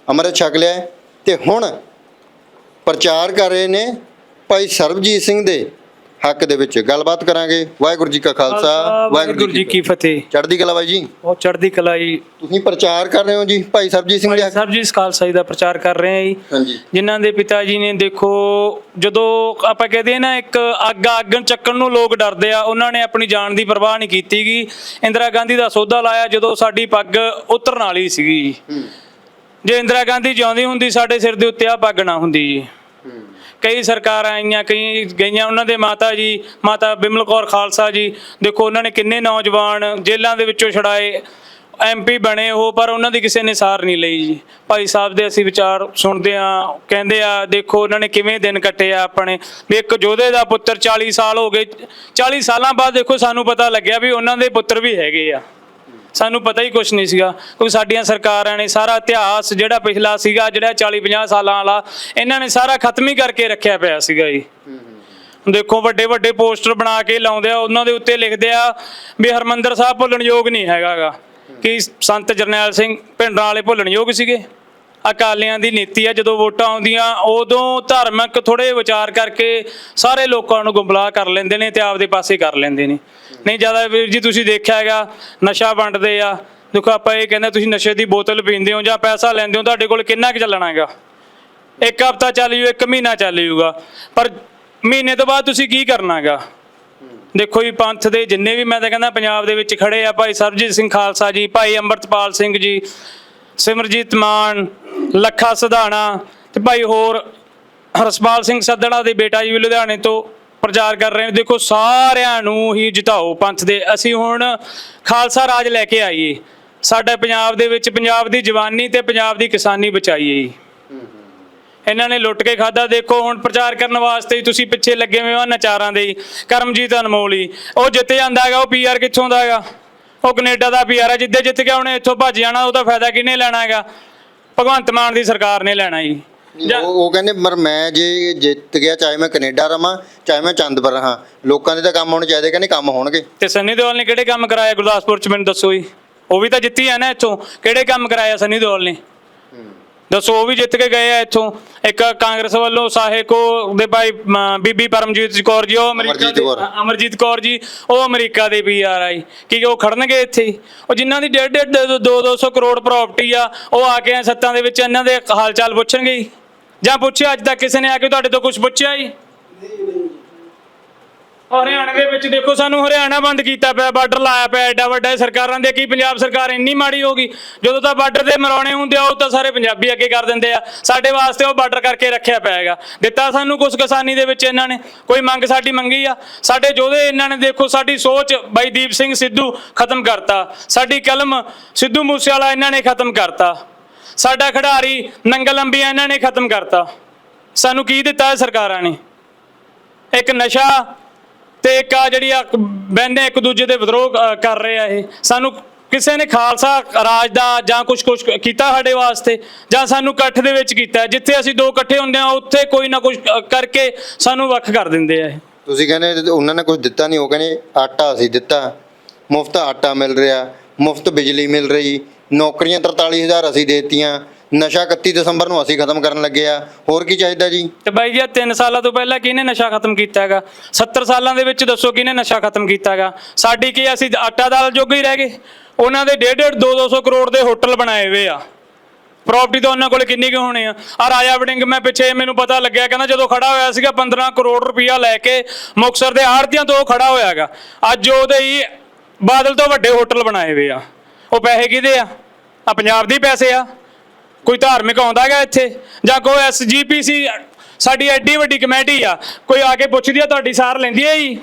ਅੰਮ੍ਰਿਤ ਛਕ ਲਿਆ ਹੈ ਤੇ ਹੁਣ ਪ੍ਰਚਾਰ ਕਰ ਰਹੇ ਨੇ ਭਾਈ ਸਰਬਜੀਤ ਸਿੰਘ ਦੇ ਹੱਕ ਦੇ ਵਿੱਚ ਗੱਲਬਾਤ ਕਰਾਂਗੇ। ਵਾਹਿਗੁਰੂ ਜੀ ਕਾ ਖਾਲਸਾ ਵਾਹਿਗੁਰੂ ਜੀ ਕੀ ਫਤਿਹ। ਚੜ੍ਹਦੀ ਕਲਾ ਬਾਈ ਜੀ? ਬਹੁਤ ਚੜ੍ਹਦੀ ਕਲਾ ਜੀ। ਤੁਸੀਂ ਪ੍ਰਚਾਰ ਕਰ ਰਹੇ ਹੋ ਜੀ ਭਾਈ ਸਰਬਜੀਤ ਸਿੰਘ ਦੇ ਹੱਕ ਇਸ ਖਾਲਸਾ ਜੀ ਦਾ ਪ੍ਰਚਾਰ ਕਰ ਰਹੇ ਆ ਜੀ। ਜਿਨ੍ਹਾਂ ਦੇ ਪਿਤਾ ਜੀ ਨੇ ਦੇਖੋ ਜਦੋਂ ਆਪਾਂ ਕਹਦੇ ਨਾ ਇੱਕ ਅੱਗ ਅੱਗਨ ਚੱਕਣ ਨੂੰ ਲੋਕ ਡਰਦੇ ਆ ਉਹਨਾਂ ਨੇ ਆਪਣੀ ਜਾਨ ਦੀ ਪਰਵਾਹ ਨਹੀਂ ਕੀਤੀਗੀ ਇੰਦਰਾ ਗਾਂਧੀ ਦਾ ਸੌਦਾ ਲਾਇਆ ਜਦੋਂ ਸਾਡੀ ਪੱਗ ਉਤਰਨ ਵਾਲੀ ਸੀਗੀ ਜੀ। ਜੇ ਇੰਦਰਾ ਗਾਂਧੀ ਜਿਉਂਦੀ ਹੁੰਦੀ ਸਾਡੇ ਸਿਰ ਦੇ ਉੱਤੇ ਆ ਪੱਗ ਨਾ ਹੁੰਦੀ ਜੀ। ਕਈ ਸਰਕਾਰਾਂ ਆਈਆਂ, ਕਈ ਗਈਆਂ ਉਹਨਾਂ ਦੇ ਮਾਤਾ ਜੀ, ਮਾਤਾ ਬਿਮਲ ਕੌਰ ਖਾਲਸਾ ਜੀ। ਦੇਖੋ, ਉਹਨਾਂ ਨੇ ਕਿੰਨੇ ਨੌਜਵਾਨ ਜੇਲ੍ਹਾਂ ਦੇ ਵਿੱਚੋਂ ਛੁਡਾਏ। ਐਮਪੀ ਬਣੇ ਉਹ, ਪਰ ਉਹਨਾਂ ਦੀ ਕਿਸੇ ਨੇ ਸਾਰ ਨਹੀਂ ਲਈ ਜੀ। ਭਾਈ ਸਾਹਿਬ ਦੇ ਅਸੀਂ ਵਿਚਾਰ ਸੁਣਦੇ ਆ ਕਹਿੰਦੇ ਆ, ਦੇਖੋ, ਉਹਨਾਂ ਨੇ ਕਿਵੇਂ ਦਿਨ ਕੱਟੇ ਆ ਆਪਣੇ। ਵੀ ਇੱਕ ਯੋਧੇ ਦਾ ਪੁੱਤਰ 40 ਸਾਲ ਹੋ ਗਏ 40 ਸਾਲਾਂ ਬਾਅਦ ਦੇਖੋ, ਸਾਨੂੰ ਪਤਾ ਲੱਗਿਆ ਵੀ ਉਹਨਾਂ ਦੇ ਪੁੱਤਰ ਵੀ ਹੈਗੇ ਆ। ਸਾਨੂੰ ਪਤਾ ਹੀ ਕੁਝ ਨਹੀਂ ਸੀਗਾ। ਕਿਉਂਕਿ ਸਾਡੀਆਂ ਸਰਕਾਰਾਂ ਨੇ ਸਾਰਾ ਇਤਿਹਾਸ ਜਿਹੜਾ ਪਿਛਲਾ ਸੀਗਾ, ਜਿਹੜਾ 40 50 ਸਾਲਾਂ ਵਾਲਾ, ਇਹਨਾਂ ਨੇ ਸਾਰਾ ਖਤਮ ਹੀ ਕਰਕੇ ਰੱਖਿਆ ਪਿਆ ਸੀਗਾ ਜੀ। ਦੇਖੋ, ਵੱਡੇ ਵੱਡੇ ਪੋਸਟਰ ਬਣਾ ਕੇ ਲਾਉਂਦੇ ਆ, ਉਹਨਾਂ ਦੇ ਉੱਤੇ ਲਿਖਦੇ ਆ ਵੀ ਹਰਮੰਦਰ ਸਾਹਿਬ ਭੁੱਲਣਯੋਗ ਨਹੀਂ ਹੈਗਾਗਾ। ਕਿ ਸੰਤ ਜਰਨੈਲ ਸਿੰਘ ਭਿੰਡਰਾਂ ਵਾਲੇ ਭੁੱਲਣਯੋਗ ਸੀਗੇ? ਅਕਾਲੀਆਂ ਦੀ ਨੀਤੀ ਆ, ਜਦੋਂ ਵੋਟਾਂ ਆਉਂਦੀਆਂ, ਉਦੋਂ ਧਾਰਮਿਕ ਥੋੜੇ ਵਿਚਾਰ ਕਰਕੇ ਸਾਰੇ ਲੋਕਾਂ ਨੂੰ ਗੁੰਮਰਾਹ ਕਰ ਲੈਂਦੇ ਨੇ ਤੇ ਆਪਦੇ ਪਾਸੇ ਕਰ ਲੈਂਦੇ ਨੇ। ਨਹੀਂ, ਜ਼ਿਆਦਾ ਵੀਰ ਜੀ ਤੁਸੀਂ ਦੇਖਿਆ ਹੈਗਾ, ਨਸ਼ਾ ਵੰਡਦੇ ਆ। ਦੇਖੋ, ਆਪਾਂ ਇਹ ਕਹਿੰਦੇ ਤੁਸੀਂ ਨਸ਼ੇ ਦੀ ਬੋਤਲ ਪੀਂਦੇ ਹੋ ਜਾਂ ਪੈਸਾ ਲੈਂਦੇ ਹੋ, ਤੁਹਾਡੇ ਕੋਲ ਕਿੰਨਾ ਕੁ ਚੱਲਣਾ ਹੈਗਾ? ਇੱਕ ਹਫਤਾ ਚੱਲ ਜੂ, ਇੱਕ ਮਹੀਨਾ ਚੱਲ ਜੂਗਾ। ਪਰ ਮਹੀਨੇ ਤੋਂ ਬਾਅਦ ਤੁਸੀਂ ਕੀ ਕਰਨਾ ਹੈਗਾ? ਦੇਖੋ ਜੀ, ਪੰਥ ਦੇ ਜਿੰਨੇ ਵੀ, ਮੈਂ ਤਾਂ ਕਹਿੰਦਾ ਪੰਜਾਬ ਦੇ ਵਿੱਚ ਖੜੇ ਆ ਭਾਈ ਸਰਬਜੀਤ ਸਿੰਘ ਖਾਲਸਾ ਜੀ, ਭਾਈ ਅੰਮ੍ਰਿਤਪਾਲ ਸਿੰਘ ਜੀ, ਸਿਮਰਜੀਤ ਮਾਨ ਲੱਖਾ ਸਧਾਣਾ ਤੇ ਭਾਈ ਹੋਰ ਹਰਸਪਾਲ ਸਿੰਘ ਸੱਦੜਾ ਦੇ ਬੇਟਾ ਜੀ ਵੀ ਲੁਧਿਆਣੇ ਤੋਂ ਪ੍ਰਚਾਰ ਕਰ ਰਹੇ ਨੇ। ਦੇਖੋ, ਸਾਰਿਆਂ ਨੂੰ ਹੀ ਜਿਤਾਓ ਪੰਥ ਦੇ। ਅਸੀਂ ਹੁਣ ਖਾਲਸਾ ਰਾਜ ਲੈ ਕੇ ਆਈਏ। ਸਾਡੇ ਪੰਜਾਬ ਦੇ ਵਿੱਚ ਪੰਜਾਬ ਦੀ ਜਵਾਨੀ ਤੇ ਪੰਜਾਬ ਦੀ ਕਿਸਾਨੀ ਬਚਾਈਏ ਜੀ। ਇਹਨਾਂ ਨੇ ਲੁੱਟ ਕੇ ਖਾਦਾ ਦੇਖੋ, ਹੁਣ ਪ੍ਰਚਾਰ ਕਰਨ ਵਾਸਤੇ ਹੀ ਤੁਸੀਂ ਪਿੱਛੇ ਲੱਗੇ ਹੋਏ ਹੋ ਨਚਾਰਾਂ ਦੇ। ਹੀ। ਕਰਮਜੀਤ ਅਨਮੋਲੀ ਉਹ ਜਿੱਤ ਜਾਂਦਾ ਹੈਗਾ, ਉਹ ਪੀਆਰ ਕਿੱਥੋਂ ਦਾ ਹੈਗਾ? ਉਹ ਕੈਨੇਡਾ ਦਾ ਪੀਆਰ ਹੈ। ਜਿੱਦੇ ਜਿੱਤ ਗਿਆ ਉਹਨੇ ਇੱਥੋਂ ਭੱਜ ਜਾਣਾ, ਉਹਦਾ ਫਾਇਦਾ ਕਿਹਨੇ ਲੈਣਾ ਹੈਗਾ? ਭਗਵੰਤ ਮਾਨ ਦੀ ਸਰਕਾਰ ਨੇ ਲੈਣਾ ਜੀ। ਜਾਂ- ਉਹ ਉਹ ਕਹਿੰਦੇ ਮਰ ਮੈਂ ਜੇ ਜਿੱਤ ਗਿਆ ਚਾਹੇ ਮੈਂ ਕੈਨੇਡਾ ਰਵਾਂ ਚਾਹੇ ਮੈਂ ਚੰਦਪੁਰ ਰਹਾਂ ਲੋਕਾਂ ਦੇ ਤਾਂ ਕੰਮ ਹੋਣੇ ਚਾਹੀਦੇ ਕਹਿੰਦੇ ਕੰਮ ਹੋਣਗੇ। ਤੇ ਸੰਨੀ ਦਿਓਲ ਨੇ ਕਿਹੜੇ ਕੰਮ ਕਰਾਇਆ ਗੁਰਦਾਸਪੁਰ ਚ ਮੈਨੂੰ ਦੱਸੋ ਜੀ। ਉਹ ਵੀ ਤਾਂ ਜਿੱਤੀ ਆ ਨਾ ਇੱਥੋਂ। ਕਿਹੜੇ ਕੰਮ ਕਰਾਇਆ ਸੰਨੀ ਦਿਓਲ ਨੇ? ਦੱਸੋ ਉਹ ਵੀ ਜਿੱਤ ਕੇ ਗਏ ਆ ਇੱਥੋਂ ਇੱਕ ਕਾਂਗਰਸ ਵੱਲੋਂ ਸਾਹੇ ਕੋ ਦੇ ਭਾਈ ਬੀਬੀ ਪਰਮਜੀਤ ਕੌਰ ਜੀ ਉਹ ਅਮਰੀਕਾ ਅਮਰਜੀਤ ਦੇ ਕੌਰ। ਅ- ਅਮਰਜੀਤ ਕੌਰ ਜੀ ਉਹ ਅਮਰੀਕਾ ਦੇ ਵੀ ਆਰ ਆਈ ਕੀ ਉਹ ਖੜਨਗੇ ਇੱਥੇ ਹੀ? ਉਹ ਜਿਨ੍ਹਾਂ ਦੀ ਡੇਢ ਡੇਢ 2 200 ਕਰੋੜ ਪ੍ਰਾਪਰਟੀ ਆ ਉਹ ਆ ਕੇ ਸੱਤਾਂ ਦੇ ਵਿੱਚ ਇਹਨਾਂ ਦੇ ਹਾਲ ਚਾਲ ਪੁੱਛਣਗੇ ਹੀ? ਜਾਂ ਪੁੱਛਿਆ ਅੱਜ ਤੱਕ ਕਿਸੇ ਨੇ ਆ ਕੇ ਤੁਹਾਡੇ ਤੋਂ ਕੁਝ ਪੁੱਛਿਆ ਜੀ ਹਰਿਆਣਾ ਦੇ ਵਿੱਚ ਦੇਖੋ ਸਾਨੂੰ ਹਰਿਆਣਾ ਬੰਦ ਕੀਤਾ ਪਿਆ, ਬਾਰਡਰ ਲਾਇਆ ਪਿਆ, ਐਡਾ ਵੱਡਾ ਇਹ ਸਰਕਾਰਾਂ ਦੇ ਕੀ ਪੰਜਾਬ ਸਰਕਾਰ ਇੰਨੀ ਮਾੜੀ ਹੋ ਗਈ, ਜਦੋਂ ਤਾਂ ਬਾਰਡਰ ਦੇ ਮਰਾਉਣੇ ਹੁੰਦੇ ਆ, ਉਹ ਤਾਂ ਸਾਰੇ ਪੰਜਾਬੀ ਅੱਗੇ ਕਰ ਦਿੰਦੇ ਆ। ਸਾਡੇ ਵਾਸਤੇ ਉਹ ਬਾਰਡਰ ਕਰਕੇ ਰੱਖਿਆ ਪਿਆ ਦਿੱਤਾ ਸਾਨੂੰ ਕੁਝ ਕਿਸਾਨੀ ਦੇ ਵਿੱਚ ਇਹਨਾਂ ਨੇ, ਕੋਈ ਮੰਗ ਸਾਡੀ ਮੰਗੀ ਆ? ਸਾਡੇ ਯੋਧੇ ਇਹਨਾਂ ਨੇ ਦੇਖੋ, ਸਾਡੀ ਸੋਚ ਬਾਈ ਦੀਪ ਸਿੰਘ ਸਿੱਧੂ ਖਤਮ ਕਰਤਾ। ਸਾਡੀ ਕਲਮ ਸਿੱਧੂ ਮੂਸੇਵਾਲਾ ਇਹਨਾਂ ਨੇ ਖਤਮ ਕਰਤਾ। ਸਾਡਾ ਖਿਡਾਰੀ ਨੰਗਲ ਅੰਬੀਆਂ ਇਹਨਾਂ ਨੇ ਖਤਮ ਕਰਤਾ। ਸਾਨੂੰ ਕੀ ਦਿੱਤਾ ਹੈ ਸਰਕਾਰਾਂ ਨੇ? ਇੱਕ ਨਸ਼ਾ ਤੇ ਇੱਕ ਆ ਜਿਹੜੀ ਆ ਬੈਨੇ ਇੱਕ ਦੂਜੇ ਦੇ ਵਿਦਰੋਹ ਕਰ ਰਹੇ ਆ ਇਹ। ਸਾਨੂੰ ਕਿਸੇ ਨੇ ਖਾਲਸਾ ਰਾਜ ਦਾ ਜਾਂ ਕੁਝ ਕੁਝ ਕੀਤਾ ਸਾਡੇ ਵਾਸਤੇ, ਜਾਂ ਸਾਨੂੰ ਇਕੱਠ ਦੇ ਵਿੱਚ ਕੀਤਾ। ਜਿੱਥੇ ਅਸੀਂ ਦੋ ਇਕੱਠੇ ਹੁੰਦੇ ਆ, ਉੱਥੇ ਕੋਈ ਨਾ ਕੁਝ ਕਰਕੇ ਸਾਨੂੰ ਵੱਖ ਕਰ ਦਿੰਦੇ ਆ ਇਹ। ਤੁਸੀਂ ਕਹਿੰਦੇ ਉਹਨਾਂ ਨੇ ਕੁਝ ਦਿੱਤਾ ਨਹੀਂ, ਉਹ ਕਹਿੰਦੇ ਆਟਾ ਅਸੀਂ ਦਿੱਤਾ। ਮੁਫਤ ਆਟਾ ਮਿਲ ਰਿਹਾ, ਮੁਫਤ ਬਿਜਲੀ ਮਿਲ ਰਹੀ, ਨੌਕਰੀਆਂ 43000 ਅਸੀਂ ਦੇਤੀਆਂ। ਨਸ਼ਾ 31 ਦਸੰਬਰ ਨੂੰ ਅਸੀਂ ਖਤਮ ਕਰਨ ਲੱਗੇ ਆ। ਹੋਰ ਕੀ ਚਾਹੀਦਾ ਜੀ? ਤੇ ਬਾਈ ਜੀ 3 ਸਾਲਾਂ ਤੋਂ ਪਹਿਲਾਂ ਕਿਹਨੇ ਨਸ਼ਾ ਖਤਮ ਕੀਤਾ ਹੈਗਾ? 70 ਸਾਲਾਂ ਦੇ ਵਿੱਚ ਦੱਸੋ ਕਿਹਨੇ ਨਸ਼ਾ ਖਤਮ ਕੀਤਾ ਹੈਗਾ? ਸਾਡੀ ਕੀ ਅਸੀਂ ਆਟਾ ਦਾਲ ਜੋਗੇ ਹੀ ਰਹਿ ਗਏ। ਉਹਨਾਂ ਦੇ 1.5 2 200 ਕਰੋੜ ਦੇ ਹੋਟਲ ਬਣਾਏ ਹੋਏ ਆ। ਪ੍ਰਾਪਰਟੀ ਤਾਂ ਉਹਨਾਂ ਕੋਲ ਕਿੰਨੀ ਕੁ ਹੋਣੀ ਆ? ਆ ਰਾਜਾ ਵੜਿੰਗ, ਮੈਂ ਪਿੱਛੇ ਮੈਨੂੰ ਪਤਾ ਲੱਗਿਆ, ਕਹਿੰਦਾ ਜਦੋਂ ਖੜਾ ਹੋਇਆ ਸੀਗਾ 15 ਕਰੋੜ ਰੁਪਇਆ ਲੈ ਕੇ ਮੁਕਸਰ ਦੇ ਆੜਤੀਆਂ ਤੋਂ ਉਹ ਖੜਾ ਹੋਇਆਗਾ ਅੱਜ ਉਹਦੇ ਹੀ ਬਾਦਲ ਤੋਂ ਵੱਡੇ ਹੋਟਲ ਬਣਾਏ ਹੋਏ ਆ। ਉਹ ਪੈਸੇ ਕਿਹਦੇ ਆ? ਆ ਪੰਜਾਬ ਦੇ ਪੈਸੇ ਆ। ਕੋਈ ਧਾਰਮਿਕ ਆਉਂਦਾ ਹੈਗਾ ਇੱਥੇ? ਜਾਂ ਕੋਈ ਐਸਜੀਪੀਸੀ ਸਾਡੀ ਐਡੀ ਵੱਡੀ ਕਮੇਟੀ ਆ, ਕੋਈ ਆ ਕੇ ਪੁੱਛਦੀ ਆ, ਤੁਹਾਡੀ ਸਾਰ ਲੈਂਦੀ ਹੈ ਜੀ?